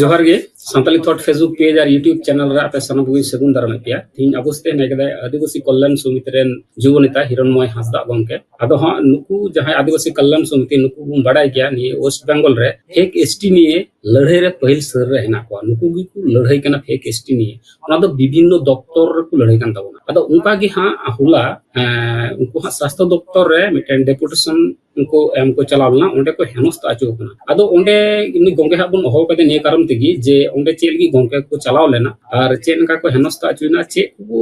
ᱡᱚᱦᱟᱨ ᱜᱮ ᱥᱟᱱᱛᱟᱲᱤ ᱛᱷᱚᱴ ᱯᱷᱮᱥᱵᱩᱠ ᱯᱮᱡ ᱟᱨ ᱤᱭᱩᱴᱤᱭᱩᱵᱽ ᱪᱮᱱᱮᱞ ᱨᱮ ᱟᱯᱮ ᱥᱟᱱᱟᱢ ᱠᱚᱜᱮ ᱥᱟᱹᱜᱩᱱ ᱫᱟᱨᱟᱢᱮᱫ ᱯᱮᱭᱟ ᱛᱤᱦᱤᱧ ᱟᱵᱚᱥᱛᱮ ᱦᱮᱱᱟᱜ ᱠᱟᱫᱟ ᱟᱹᱫᱤᱵᱟᱹᱥᱤ ᱠᱚᱞᱞᱟᱱ ᱥᱚᱢᱤᱛᱤ ᱨᱮᱱ ᱡᱩᱵᱚ ᱱᱮᱛᱟ ᱦᱤᱨᱚᱱᱢᱚᱭ ᱦᱟᱸᱥᱫᱟ ᱜᱚᱢᱠᱮ ᱟᱫᱚ ᱦᱟᱸᱜ ᱱᱩᱠᱩ ᱡᱟᱦᱟᱸᱭ ᱟᱹᱫᱤᱵᱟᱹᱥᱤ ᱠᱚᱞᱞᱟᱱ ᱥᱚᱢᱤᱛᱤ ᱱᱩᱠᱩ ᱵᱚᱱ ᱵᱟᱰᱟᱭ ᱜᱮᱭᱟ ᱱᱤᱭᱟᱹ ᱳᱭᱮᱥᱴ ᱵᱮᱝᱜᱚᱞ ᱨᱮ ᱯᱷᱮᱠ ᱮᱥᱴᱤ ᱱᱤᱭᱮ ᱞᱟᱹᱲᱦᱟᱹᱭ ᱨᱮ ᱯᱟᱹᱦᱤᱞ ᱥᱟᱹᱨ ᱨᱮ ᱦᱮᱱᱟᱜ ᱠᱚᱣᱟ ᱱᱩᱠᱩ ᱜᱮᱠᱚ ᱞᱟᱹᱲᱦᱟᱹᱭ ᱠᱟᱱᱟ ᱯᱷᱮᱠ ᱮᱥᱴᱤ ᱱᱤᱭᱮ ᱚᱱᱟ ᱫᱚ ᱵᱤᱵᱷᱤᱱᱱᱚ ᱫᱚᱯᱛᱚᱨ ᱨᱮᱠᱚ ᱞᱟᱹᱲᱦᱟᱹᱭ ᱠᱟᱱ ᱛᱟᱵᱚᱱᱟ ᱟᱫᱚ ᱚᱱᱠᱟ ᱜᱮ ᱦᱟᱸᱜ ᱦᱩᱞᱟ ᱩᱱᱠᱩ ᱦᱟᱸᱜ ᱥᱟᱥᱛᱷᱚ ᱫᱚᱯᱛᱚᱨ ᱨᱮ ᱢᱤᱫᱴᱮᱱ ᱰᱮᱯᱩᱴᱮᱥᱚᱱ ᱩᱱᱠᱩ ᱮᱢ ᱠᱚ ᱪᱟᱞᱟᱣ ᱞᱮᱱᱟ ᱚᱸᱰᱮ ᱠᱚ ᱦᱮᱱᱚᱥᱛᱟ ᱟᱪᱩ ᱠᱟᱱᱟ ᱟᱫᱚ ᱚᱸᱰᱮ ᱩᱱᱤ ᱜᱚᱝᱠᱮ ᱦᱟᱸᱜ ᱵᱚᱱ ᱦᱚᱦᱚ ᱠᱟᱫᱮ ᱱᱤᱭᱟᱹ ᱠᱟᱨᱚᱱ ᱛᱮᱜᱮ ᱡᱮ ᱚᱸᱰᱮ ᱪᱮᱫ ᱞᱟᱹᱜᱤᱫ ᱜᱚᱝᱠᱮ ᱠᱚ ᱪᱟᱞᱟᱣ ᱞᱮᱱᱟ ᱟᱨ ᱪᱮᱫ ᱞᱮᱠᱟ ᱠᱚ ᱦᱮᱱᱚᱥᱛᱟ ᱟᱪᱩᱭᱮᱱᱟ ᱪᱮᱫ ᱠᱚ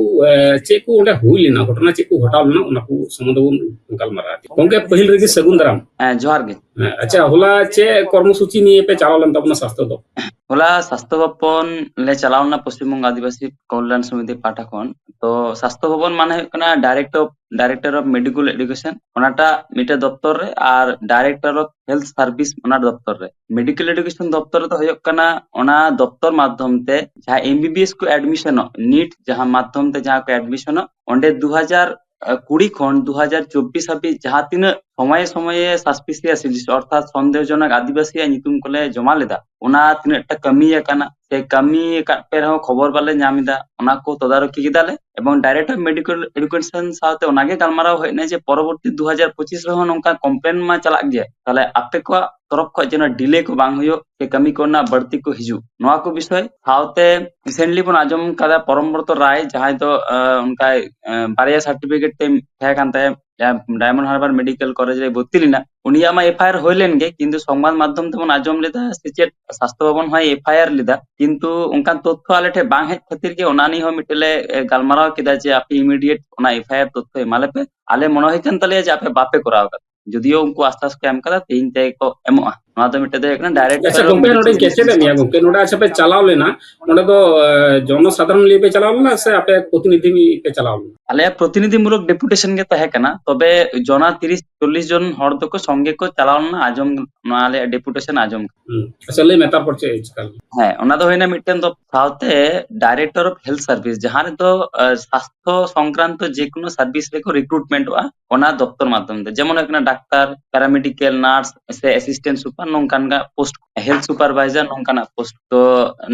ᱪᱮᱫ ᱠᱚ ᱚᱸᱰᱮ ᱦᱩᱭ ᱞᱮᱱᱟ ᱜᱷᱚᱴᱚᱱᱟ ᱪᱮᱫ ᱠᱚ ᱜᱷᱚᱴᱟᱣ ᱞᱮᱱᱟ ᱚᱱᱟ ᱠᱚ ᱥᱚᱢᱚᱱᱫᱷᱮ ᱵᱚᱱ ᱜᱟᱞᱢᱟᱨᱟᱣᱟ ᱜᱚᱝᱠᱮ ᱯᱟᱹᱦᱤᱞ ᱨᱮᱜᱮ ᱥᱟᱹᱜᱩᱱ ᱫᱟᱨᱟᱢ ᱡᱚᱦᱟᱨ ᱜᱮ ᱟᱪᱪᱷᱟ ᱦᱚᱞᱟ ᱪᱮᱫ ᱠᱚᱨᱢᱚᱥূᱪᱤ ᱱᱤᱭᱮ ᱯᱮ ᱪᱟᱞᱟᱣ ᱞᱮᱱ ᱛᱟᱵᱚᱱᱟ ᱥᱟᱥᱛᱷᱚ ᱫᱚ ᱦᱚᱞᱟ ᱥᱟᱥᱛᱷᱚ ᱵᱷᱚᱵᱚᱱ ᱞᱮ ᱪᱟᱞᱟᱣ ᱞᱮᱱᱟ ᱯᱚᱥᱪᱤᱢ ᱵᱚᱝᱜᱚ ᱟᱹᱫᱤᱵᱟᱹᱥᱤ ᱠᱚᱞᱞᱟᱱ ᱥᱚᱢᱤᱛᱤ ᱯᱟᱦᱴᱟ ᱠᱷᱚᱱ ᱛᱚ ᱥᱟᱥᱛᱷᱚ ᱵᱷᱚᱵᱚᱱ ᱢᱟᱱᱮ ᱦᱩᱭᱩᱜ ᱠᱟᱱᱟ direct of director of medical education ᱚᱱᱟᱴᱟᱜ ᱢᱤᱫᱴᱮᱡ ᱫᱚᱯᱛᱚᱨ ᱨᱮ ᱟᱨ ᱰᱟᱭᱨᱮᱠᱴᱚᱨ ᱚᱯ ᱦᱮᱞᱛᱷ ᱥᱟᱨᱵᱷᱤᱥ ᱚᱱᱟ ᱫᱚᱯᱛᱚᱨ ᱨᱮ ᱢᱮᱰᱤᱠᱮᱞ ᱮᱰᱩᱠᱮᱥᱚᱱ ᱫᱚᱯᱛᱚᱨ ᱨᱮᱫᱚ ᱦᱩᱭᱩᱜ ᱠᱟᱱᱟ ᱚᱱᱟ ᱫᱚᱯᱛᱚᱨ ᱢᱟধ্যᱢ ᱛᱮ ᱡᱟᱦᱟᱸ ᱮᱢᱵᱤᱵᱤᱮᱥ ᱠᱚ ᱮᱰᱢᱤᱥᱚᱱᱚᱜ ᱱᱤᱴ ᱡᱟᱦᱟᱸ ᱢᱟধ্যᱢ ᱛᱮ ᱡᱟᱦᱟᱸ ᱠᱚ ᱮᱰᱢᱤᱥᱚᱱᱚᱜ ᱚᱸᱰᱮ ᱫᱩ ᱦᱟᱡᱟᱨ কুড়ি খন দু হাজার ᱪᱚᱵᱵᱤᱥ ᱦᱟᱹᱵᱤᱡ ᱡᱟᱦᱟᱸ ᱛᱤᱱᱟᱹᱜ ᱥᱚᱢᱚᱭᱮ ᱥᱚᱢᱚᱭᱮ ᱥᱟᱥᱯᱤᱥᱤᱭᱟᱥ ᱞᱤᱥᱴ ᱚᱨᱛᱷᱟᱛ ᱥᱚᱱᱫᱮᱦᱚᱡᱚᱱᱚᱠ ᱟᱹᱫᱤᱵᱟᱹᱥᱤᱭᱟᱜ ᱧᱩᱛᱩᱢ ᱠᱚᱞᱮ ᱡᱚᱢᱟ ᱞᱮᱫᱟ ᱚᱱᱟ ᱛᱤᱱᱟᱹᱜ ᱴᱟ ᱠᱟᱹᱢᱤ ᱟᱠᱟᱱᱟ ᱥᱮ ᱠᱟᱹᱢᱤ ᱟᱠᱟᱫ ᱯᱮ ᱨᱮᱦᱚᱸ ᱠᱷᱚᱵᱚᱨ ᱵᱟᱞᱮ ᱧᱟᱢ ᱮᱫᱟ ᱚᱱᱟ ᱠᱚ ᱛᱚদারকি ᱠᱮᱫᱟᱞᱮ ᱮᱵᱚᱝ ᱰᱟᱭᱨᱮᱠᱴᱚᱨ ᱢᱮᱰᱤᱠᱮᱞ এডুকেশন সাথে ওনাকে গালমারাও হয়েছে যে পরবর্তী দু হাজার পঁচিশ রহন নঙ্কা কমপ্লেন মা চালাক গিয়ে তাহলে আপে কোয়া ᱛᱚᱨᱚᱯ ᱠᱷᱚᱡ ᱡᱮᱱᱚ ᱰᱤᱞᱮ ᱠᱚ ᱵᱟᱝ ᱦᱩᱭᱩᱜ ᱥᱮ ᱠᱟᱹᱢᱤ ᱠᱚ ᱨᱮᱱᱟᱜ ᱵᱟᱹᱲᱛᱤ ᱠᱚ ᱦᱤᱡᱩᱜ ᱱᱚᱣᱟ ᱠᱚ ᱵᱤᱥᱚᱭ ᱥᱟᱶᱛᱮ ᱨᱤᱥᱮᱱᱴᱞᱤ ᱵᱚᱱ ᱟᱸᱡᱚᱢ ᱠᱟᱫᱟ ᱯᱚᱨᱚᱢᱵᱨᱚᱛᱚ ᱨᱟᱭ ᱡᱟᱦᱟᱸᱭ ᱫᱚ ᱚᱱᱠᱟᱭ ᱵᱟᱨᱭᱟ ᱥᱟᱨᱴᱤᱯᱷᱤᱠᱮᱴ ᱛᱮ ᱛᱟᱦᱮᱸ ᱠᱟᱱ ᱛᱟᱭᱟ ডায়মন্ড হারবার ᱢᱮᱰᱤᱠᱮᱞ ᱠᱚᱞᱮᱡ ᱨᱮ ᱵᱷᱚᱨᱛᱤ ᱞᱮᱱᱟ ᱩᱱᱤᱭᱟᱜ ᱢᱟ এফআইআর ᱦᱩᱭ ᱞᱮᱱ ᱜᱮ কিন্তু সংবাদ মাধ্যম ᱛᱮᱵᱚᱱ ᱟᱸᱡᱚᱢ ᱞᱮᱫᱟ ᱥᱮᱪᱮᱫ ᱥᱟᱥᱛᱷᱚ ᱵᱷᱚᱵᱚᱱ ᱦᱚᱸᱭ ᱮᱯᱷᱟᱭᱟᱨ ᱞᱮᱫᱟ ᱠᱤᱱᱛᱩ ᱚᱱᱠᱟᱱ ᱛᱚথ্য ᱟᱞᱮ ᱴᱷᱮᱱ ᱵᱟᱝ ᱦᱮᱡ ᱠᱷᱟᱹᱛᱤᱨ ᱜᱮ ᱚᱱᱟ ᱱᱤᱭᱮ ᱦᱚᱸ ᱢᱤᱫᱴᱮᱱ ᱞᱮ ᱜᱟᱞᱢᱟᱨᱟᱣ ᱠᱮᱫᱟ ᱡᱮ ᱟᱯᱮ ᱤᱢᱤᱰᱤᱭᱮᱴ ᱚᱱᱟ ᱮᱯᱷᱟᱭᱟᱨ ᱛᱚᱛᱷᱚ ᱮᱢᱟᱞᱮᱯᱮ ᱟᱞᱮ ᱢᱚনে ᱦᱩᱭ ᱠᱟᱱ ᱛᱟᱞᱮᱭᱟ ᱡᱮ ᱟᱯᱮ ᱵᱟᱯᱮ ᱠᱚᱨᱟᱣ ᱠᱟᱫᱟ ᱡᱩᱫᱤᱭᱳ ᱩᱱᱠᱩ ᱟᱥᱛᱮ ᱟᱥᱛᱮ ᱮᱢ ᱠᱟᱫᱟ ᱛᱮᱦᱤᱧ ᱛᱮᱜᱮ ᱠᱚ ᱮᱢᱚᱜᱼᱟ ᱚᱱᱟ ᱫᱚ ᱢᱤᱫᱴᱮᱡ ᱫᱚ ᱦᱩᱭᱩᱜ ᱠᱟᱱᱟ ᱰᱟᱭᱨᱮᱠᱴ ᱟᱪᱪᱷᱟ ᱜᱚᱝᱠᱮ ᱱᱚᱰᱮᱧ ᱠᱮᱪᱮᱫ ᱮᱫ ᱢᱮᱭᱟ ᱜᱚᱝᱠᱮ ᱱᱚᱰᱮ ᱟᱪᱪᱷᱟ ᱯᱮ ᱪᱟᱞᱟᱣ ᱞᱮᱱᱟ ᱱᱚᱰᱮ ᱫᱚ ᱡᱚᱱᱚᱥᱟধারণ ᱞᱤᱭᱮ ᱯᱮ ᱪᱟᱞᱟᱣ ᱞᱮᱱᱟ ᱥᱮ ᱟᱯᱮ ᱯᱨᱚᱛᱤᱱᱤᱫᱷᱤ ᱯᱮ ᱪᱟᱞᱟᱣ ᱞᱮᱱᱟ ᱟᱞᱮᱭᱟᱜ ᱯᱨᱚᱛᱤᱱᱤᱫᱷᱤ ᱢᱩᱞᱚᱠ ᱰᱮᱯᱩᱴᱮᱥᱚᱱ ᱜᱮ ᱛᱟᱦᱮᱸ ᱠᱟᱱᱟ ᱛᱚᱵᱮ ᱡᱚᱱᱟ 30 40 জন ᱦᱚᱲ ᱫᱚᱠᱚ ᱥᱚᱸᱜᱮ ᱠᱚ ᱪᱟᱞᱟᱣ ᱞᱮᱱᱟ ᱟᱸᱡᱚᱢ ᱱᱚᱣᱟ ᱟᱞᱮᱭᱟᱜ ᱰᱮᱯᱩᱴᱮᱥᱚᱱ ᱟᱸᱡᱚᱢ ᱟᱪᱪᱷᱟ ᱞᱟᱹᱭ ᱢᱮ ᱛᱟᱨᱯᱚᱨ ᱪᱮᱫ ᱪᱤᱠᱟᱹ ᱦᱮᱸ ᱚᱱᱟ ᱫᱚ ᱦᱩᱭᱱᱟ ᱢᱤᱫᱴᱮᱱ ᱫᱚ ᱥᱟᱶᱛᱮ ᱰᱟᱭᱨᱮᱠᱴᱚᱨ ᱚᱯ ᱦᱮᱞᱛᱷ ᱥᱟᱨᱵᱷᱤᱥ ᱡᱟᱦᱟᱸ ᱨᱮᱫᱚ স্বাস্থ্য সংক্রান্ত যে কোনো সার্ভিস ᱨᱮᱠᱚ রিক্রুটমেন্টᱚᱜᱼᱟ ᱚᱱᱟ ᱫᱚᱯᱛᱚᱨ ᱢᱟᱫᱽᱫᱷᱚᱢ ᱛᱮ ᱡᱮᱢᱚᱱ ᱦᱩᱭᱩᱜ ᱠᱟᱱᱟ ᱰᱟᱠᱛᱟᱨ প্যারামেডিক্যাল নার্স ᱥᱮ অ্যাসিস্ট্যান্ট সুপার ᱱᱚᱝᱠᱟᱱ ᱯᱳᱥᱴ ᱦᱮᱞᱛᱷ ᱥᱩᱯᱟᱨᱵᱷᱟᱭᱡᱟᱨ ᱱᱚᱝᱠᱟᱱᱟᱜ ᱯᱳᱥᱴ ᱛᱚ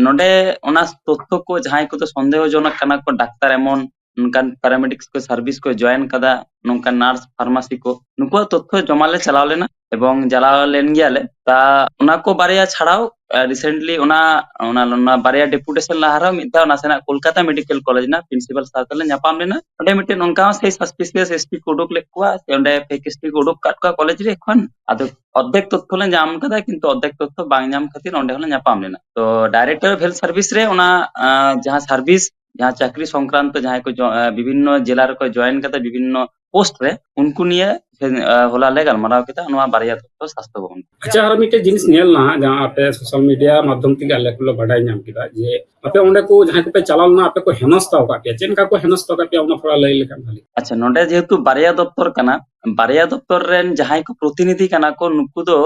ᱱᱚᱰᱮ ᱚᱱᱟ ᱛᱚᱛᱛᱷᱚ ᱠᱚ ᱡᱟᱦᱟᱸᱭ ᱠᱚᱫᱚ ᱥᱚᱱᱫᱮᱦᱚ ᱡᱚᱱᱚᱠ ᱠᱟᱱᱟ ᱠᱚ ᱰᱟᱠᱛᱟᱨ ᱮᱢᱚᱱ ᱱᱚᱝᱠᱟᱱ ᱯᱮᱨᱟᱢᱮᱰᱤᱠᱥ ᱠᱚ ᱥᱟᱨᱵᱷᱤᱥ ᱠᱚ ᱡᱚᱭᱮᱱ ᱠᱟᱫᱟ ᱱᱚᱝᱠᱟᱱ ᱱᱟᱨᱥ ᱯᱷᱟᱨᱢᱟᱥᱤ ᱠᱚ ᱱᱩᱠᱩᱣᱟᱜ ᱛᱚᱛᱷᱚ ᱡᱚᱢᱟ ᱞᱮ ᱪᱟᱞᱟᱣ ᱞᱮᱱᱟ ᱮᱵᱚᱝ ᱪᱟᱞᱟᱣ ᱞᱮᱱ ᱜᱮᱭᱟᱞᱮ তা ᱚᱱᱟ ᱠᱚ ᱵᱟᱨᱭᱟ ᱪᱷᱟᱲᱟও রিসেন্টলি ওনা ওনা বারিয়া ডেপুটেশন লাহারা মিদ দাও নাসেনা কলকাতা মেডিকেল কলেজ না প্রিন্সিপাল সাথে ᱧᱟᱯᱟᱢ ᱞᱮᱱᱟ ᱚᱸᱰᱮ ᱢᱤᱫᱴᱮᱱ ᱚᱱᱠᱟ ᱥᱮᱭ সাসপিসিয়াস ᱮᱥᱴᱤ ᱠᱚ ᱩᱰᱩᱠ ᱞᱮᱫ ᱠᱚᱣᱟ ᱥᱮ ᱚᱸᱰᱮ ᱯᱷᱮᱠ ᱮᱥᱴᱤ ᱠᱚ ᱩᱰᱩᱠ ᱠᱟᱫ ᱠᱚᱣᱟ ᱠᱚᱞᱮᱡ ᱨᱮ ᱮᱠᱷᱚᱱ ᱟᱫᱚ অর্ধেক তথ্য ᱞᱮ ᱧᱟᱢ ᱠᱟᱫᱟ ᱠᱤᱱᱛᱩ অর্ধᱮক তথ্য ᱵᱟᱝ ᱧᱟᱢ ᱠᱷᱟᱹᱛᱤᱨ ᱚᱸᱰে ᱦᱚᱸᱞᱮ ᱧᱟᱯᱟᱢ ᱞᱮᱱᱟ ᱛᱚ ডাইরেক্ᱴᱚᱨ ᱚᱯ ᱦᱮᱞᱛᱷ ᱥᱟᱨᱵᱷᱤᱥ ᱨᱮ ᱚᱱᱟ ᱡᱟᱦᱟᱸ ᱥᱟᱨᱵᱷᱤᱥ ᱡᱟᱦᱟᱸ ᱪᱟᱹᱠᱨᱤ ᱥᱚᱝᱠᱨᱟᱱᱛᱚ ᱡᱟᱦᱟᱸᱭ ᱠᱚ ᱵᱤᱵᱷᱤᱱᱱᱚ ᱡᱮᱞᱟ ᱨᱮᱠᱚ ᱡᱚᱭᱮᱱ ᱠᱟᱛᱮ ᱵᱤᱵᱷᱤᱱᱱᱚ ᱯᱳᱥᱴ ᱨᱮ ᱩᱱᱠᱩ ᱱᱤᱭᱮ ᱦᱚᱞᱟ ᱞᱮ ᱜᱟᱞᱢᱟᱨᱟᱣ ᱠᱮᱫᱟ ᱱᱚᱣᱟ ᱵᱟᱨᱭᱟ ᱛᱚᱛᱛᱚ ᱥᱟᱥᱛᱷᱚ ᱵᱷᱚᱵᱚᱱ ᱟᱪᱪᱷᱟ ᱟᱨ ᱢᱤᱫᱴᱮᱡ ᱡᱤᱱᱤᱥ ᱧᱮᱞ ᱱᱟ ᱡᱟᱦᱟᱸ ᱟᱯᱮ ᱥᱳᱥᱟᱞ ᱢᱤᱰᱤᱭᱟ ᱢᱟᱫᱽᱫᱷᱚᱢ ᱛᱮᱜᱮ ᱟᱞᱮ ᱠᱚᱞᱮ ᱵᱟᱰᱟᱭ ᱧᱟᱢ ᱠᱮᱫᱟ ᱡᱮ ᱟᱯᱮ ᱚᱸᱰᱮ ᱠᱚ ᱡᱟᱦᱟᱸᱭ ᱠᱚᱯᱮ ᱪᱟᱞᱟᱣ ᱞᱮᱱᱟ ᱟᱯᱮ ᱠᱚ ᱦᱮᱱᱚᱥᱛᱟ ᱟᱠᱟᱫ ᱯᱮᱭᱟ ᱪᱮᱫ ᱞᱮᱠᱟ ᱠᱚ ᱦᱮᱱᱚᱥᱛᱟ ᱟᱠᱟᱫ ᱯᱮᱭᱟ ᱚᱱᱟ ᱛᱷᱚᱲᱟ ᱞᱟᱹᱭ ᱞᱮᱠᱷᱟᱱ ᱵᱷᱟᱹᱞᱤ ᱟᱪᱪᱷᱟ ᱱᱚᱰᱮ ᱡᱮᱦᱮᱛᱩ ᱵᱟᱨᱭᱟ ᱫᱚᱯᱛᱚᱨ ᱠᱟᱱᱟ ᱵᱟᱨᱭᱟ ᱫᱚᱯᱛᱚᱨ ᱨᱮᱱ ᱡᱟᱦᱟᱸᱭ ᱠᱚ ᱯᱨᱚᱛᱤᱱᱤᱫᱷᱤ ᱠᱟᱱᱟ ᱠᱚ ᱱᱩᱠᱩ ᱫᱚ